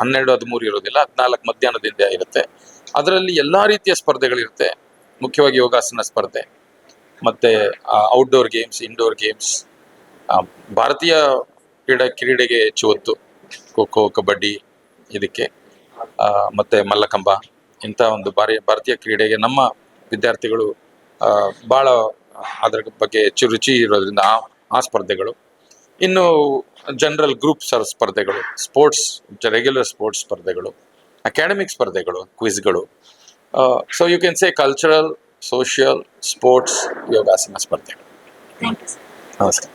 ಹನ್ನೆರಡು, ಹದಿಮೂರು ಇರೋದಿಲ್ಲ. ಹದಿನಾಲ್ಕು ಮಧ್ಯಾಹ್ನದಿಂದ ಇರುತ್ತೆ. ಅದರಲ್ಲಿ ಎಲ್ಲ ರೀತಿಯ ಸ್ಪರ್ಧೆಗಳಿರುತ್ತೆ. ಮುಖ್ಯವಾಗಿ ಯೋಗಾಸನ ಸ್ಪರ್ಧೆ, ಮತ್ತೆ ಔಟ್ಡೋರ್ ಗೇಮ್ಸ್ ಇಂಡೋರ್ ಗೇಮ್ಸ್ ಭಾರತೀಯ ಕ್ರೀಡಾ, ಕ್ರೀಡೆಗೆ ಹೆಚ್ಚು ಒತ್ತು. ಖೋ ಖೋ, ಕಬಡ್ಡಿ ಇದಕ್ಕೆ. ಮತ್ತೆ ಮಲ್ಲಕಂಬ ಇಂಥ ಒಂದು ಭಾರೀ, ಭಾರತೀಯ ಕ್ರೀಡೆಗೆ ನಮ್ಮ ವಿದ್ಯಾರ್ಥಿಗಳು ಭಾಳ ಅದರ ಬಗ್ಗೆ ಹೆಚ್ಚು ರುಚಿ ಇರೋದ್ರಿಂದ ಆ ಆ ಸ್ಪರ್ಧೆಗಳು. ಇನ್ನು ಜನರಲ್ ಗ್ರೂಪ್ ಸರ್ ಸ್ಪರ್ಧೆಗಳು ಸ್ಪೋರ್ಟ್ಸ್ ರೆಗ್ಯುಲರ್ ಸ್ಪೋರ್ಟ್ಸ್ ಸ್ಪರ್ಧೆಗಳು ಅಕಾಡೆಮಿಕ್ ಸ್ಪರ್ಧೆಗಳು ಕ್ವಿಜ್ಗಳು so you can say cultural social sports ಯೋಗಾಸನ ಸ್ಪರ್ಧೆಗಳು. ನಮಸ್ಕಾರ.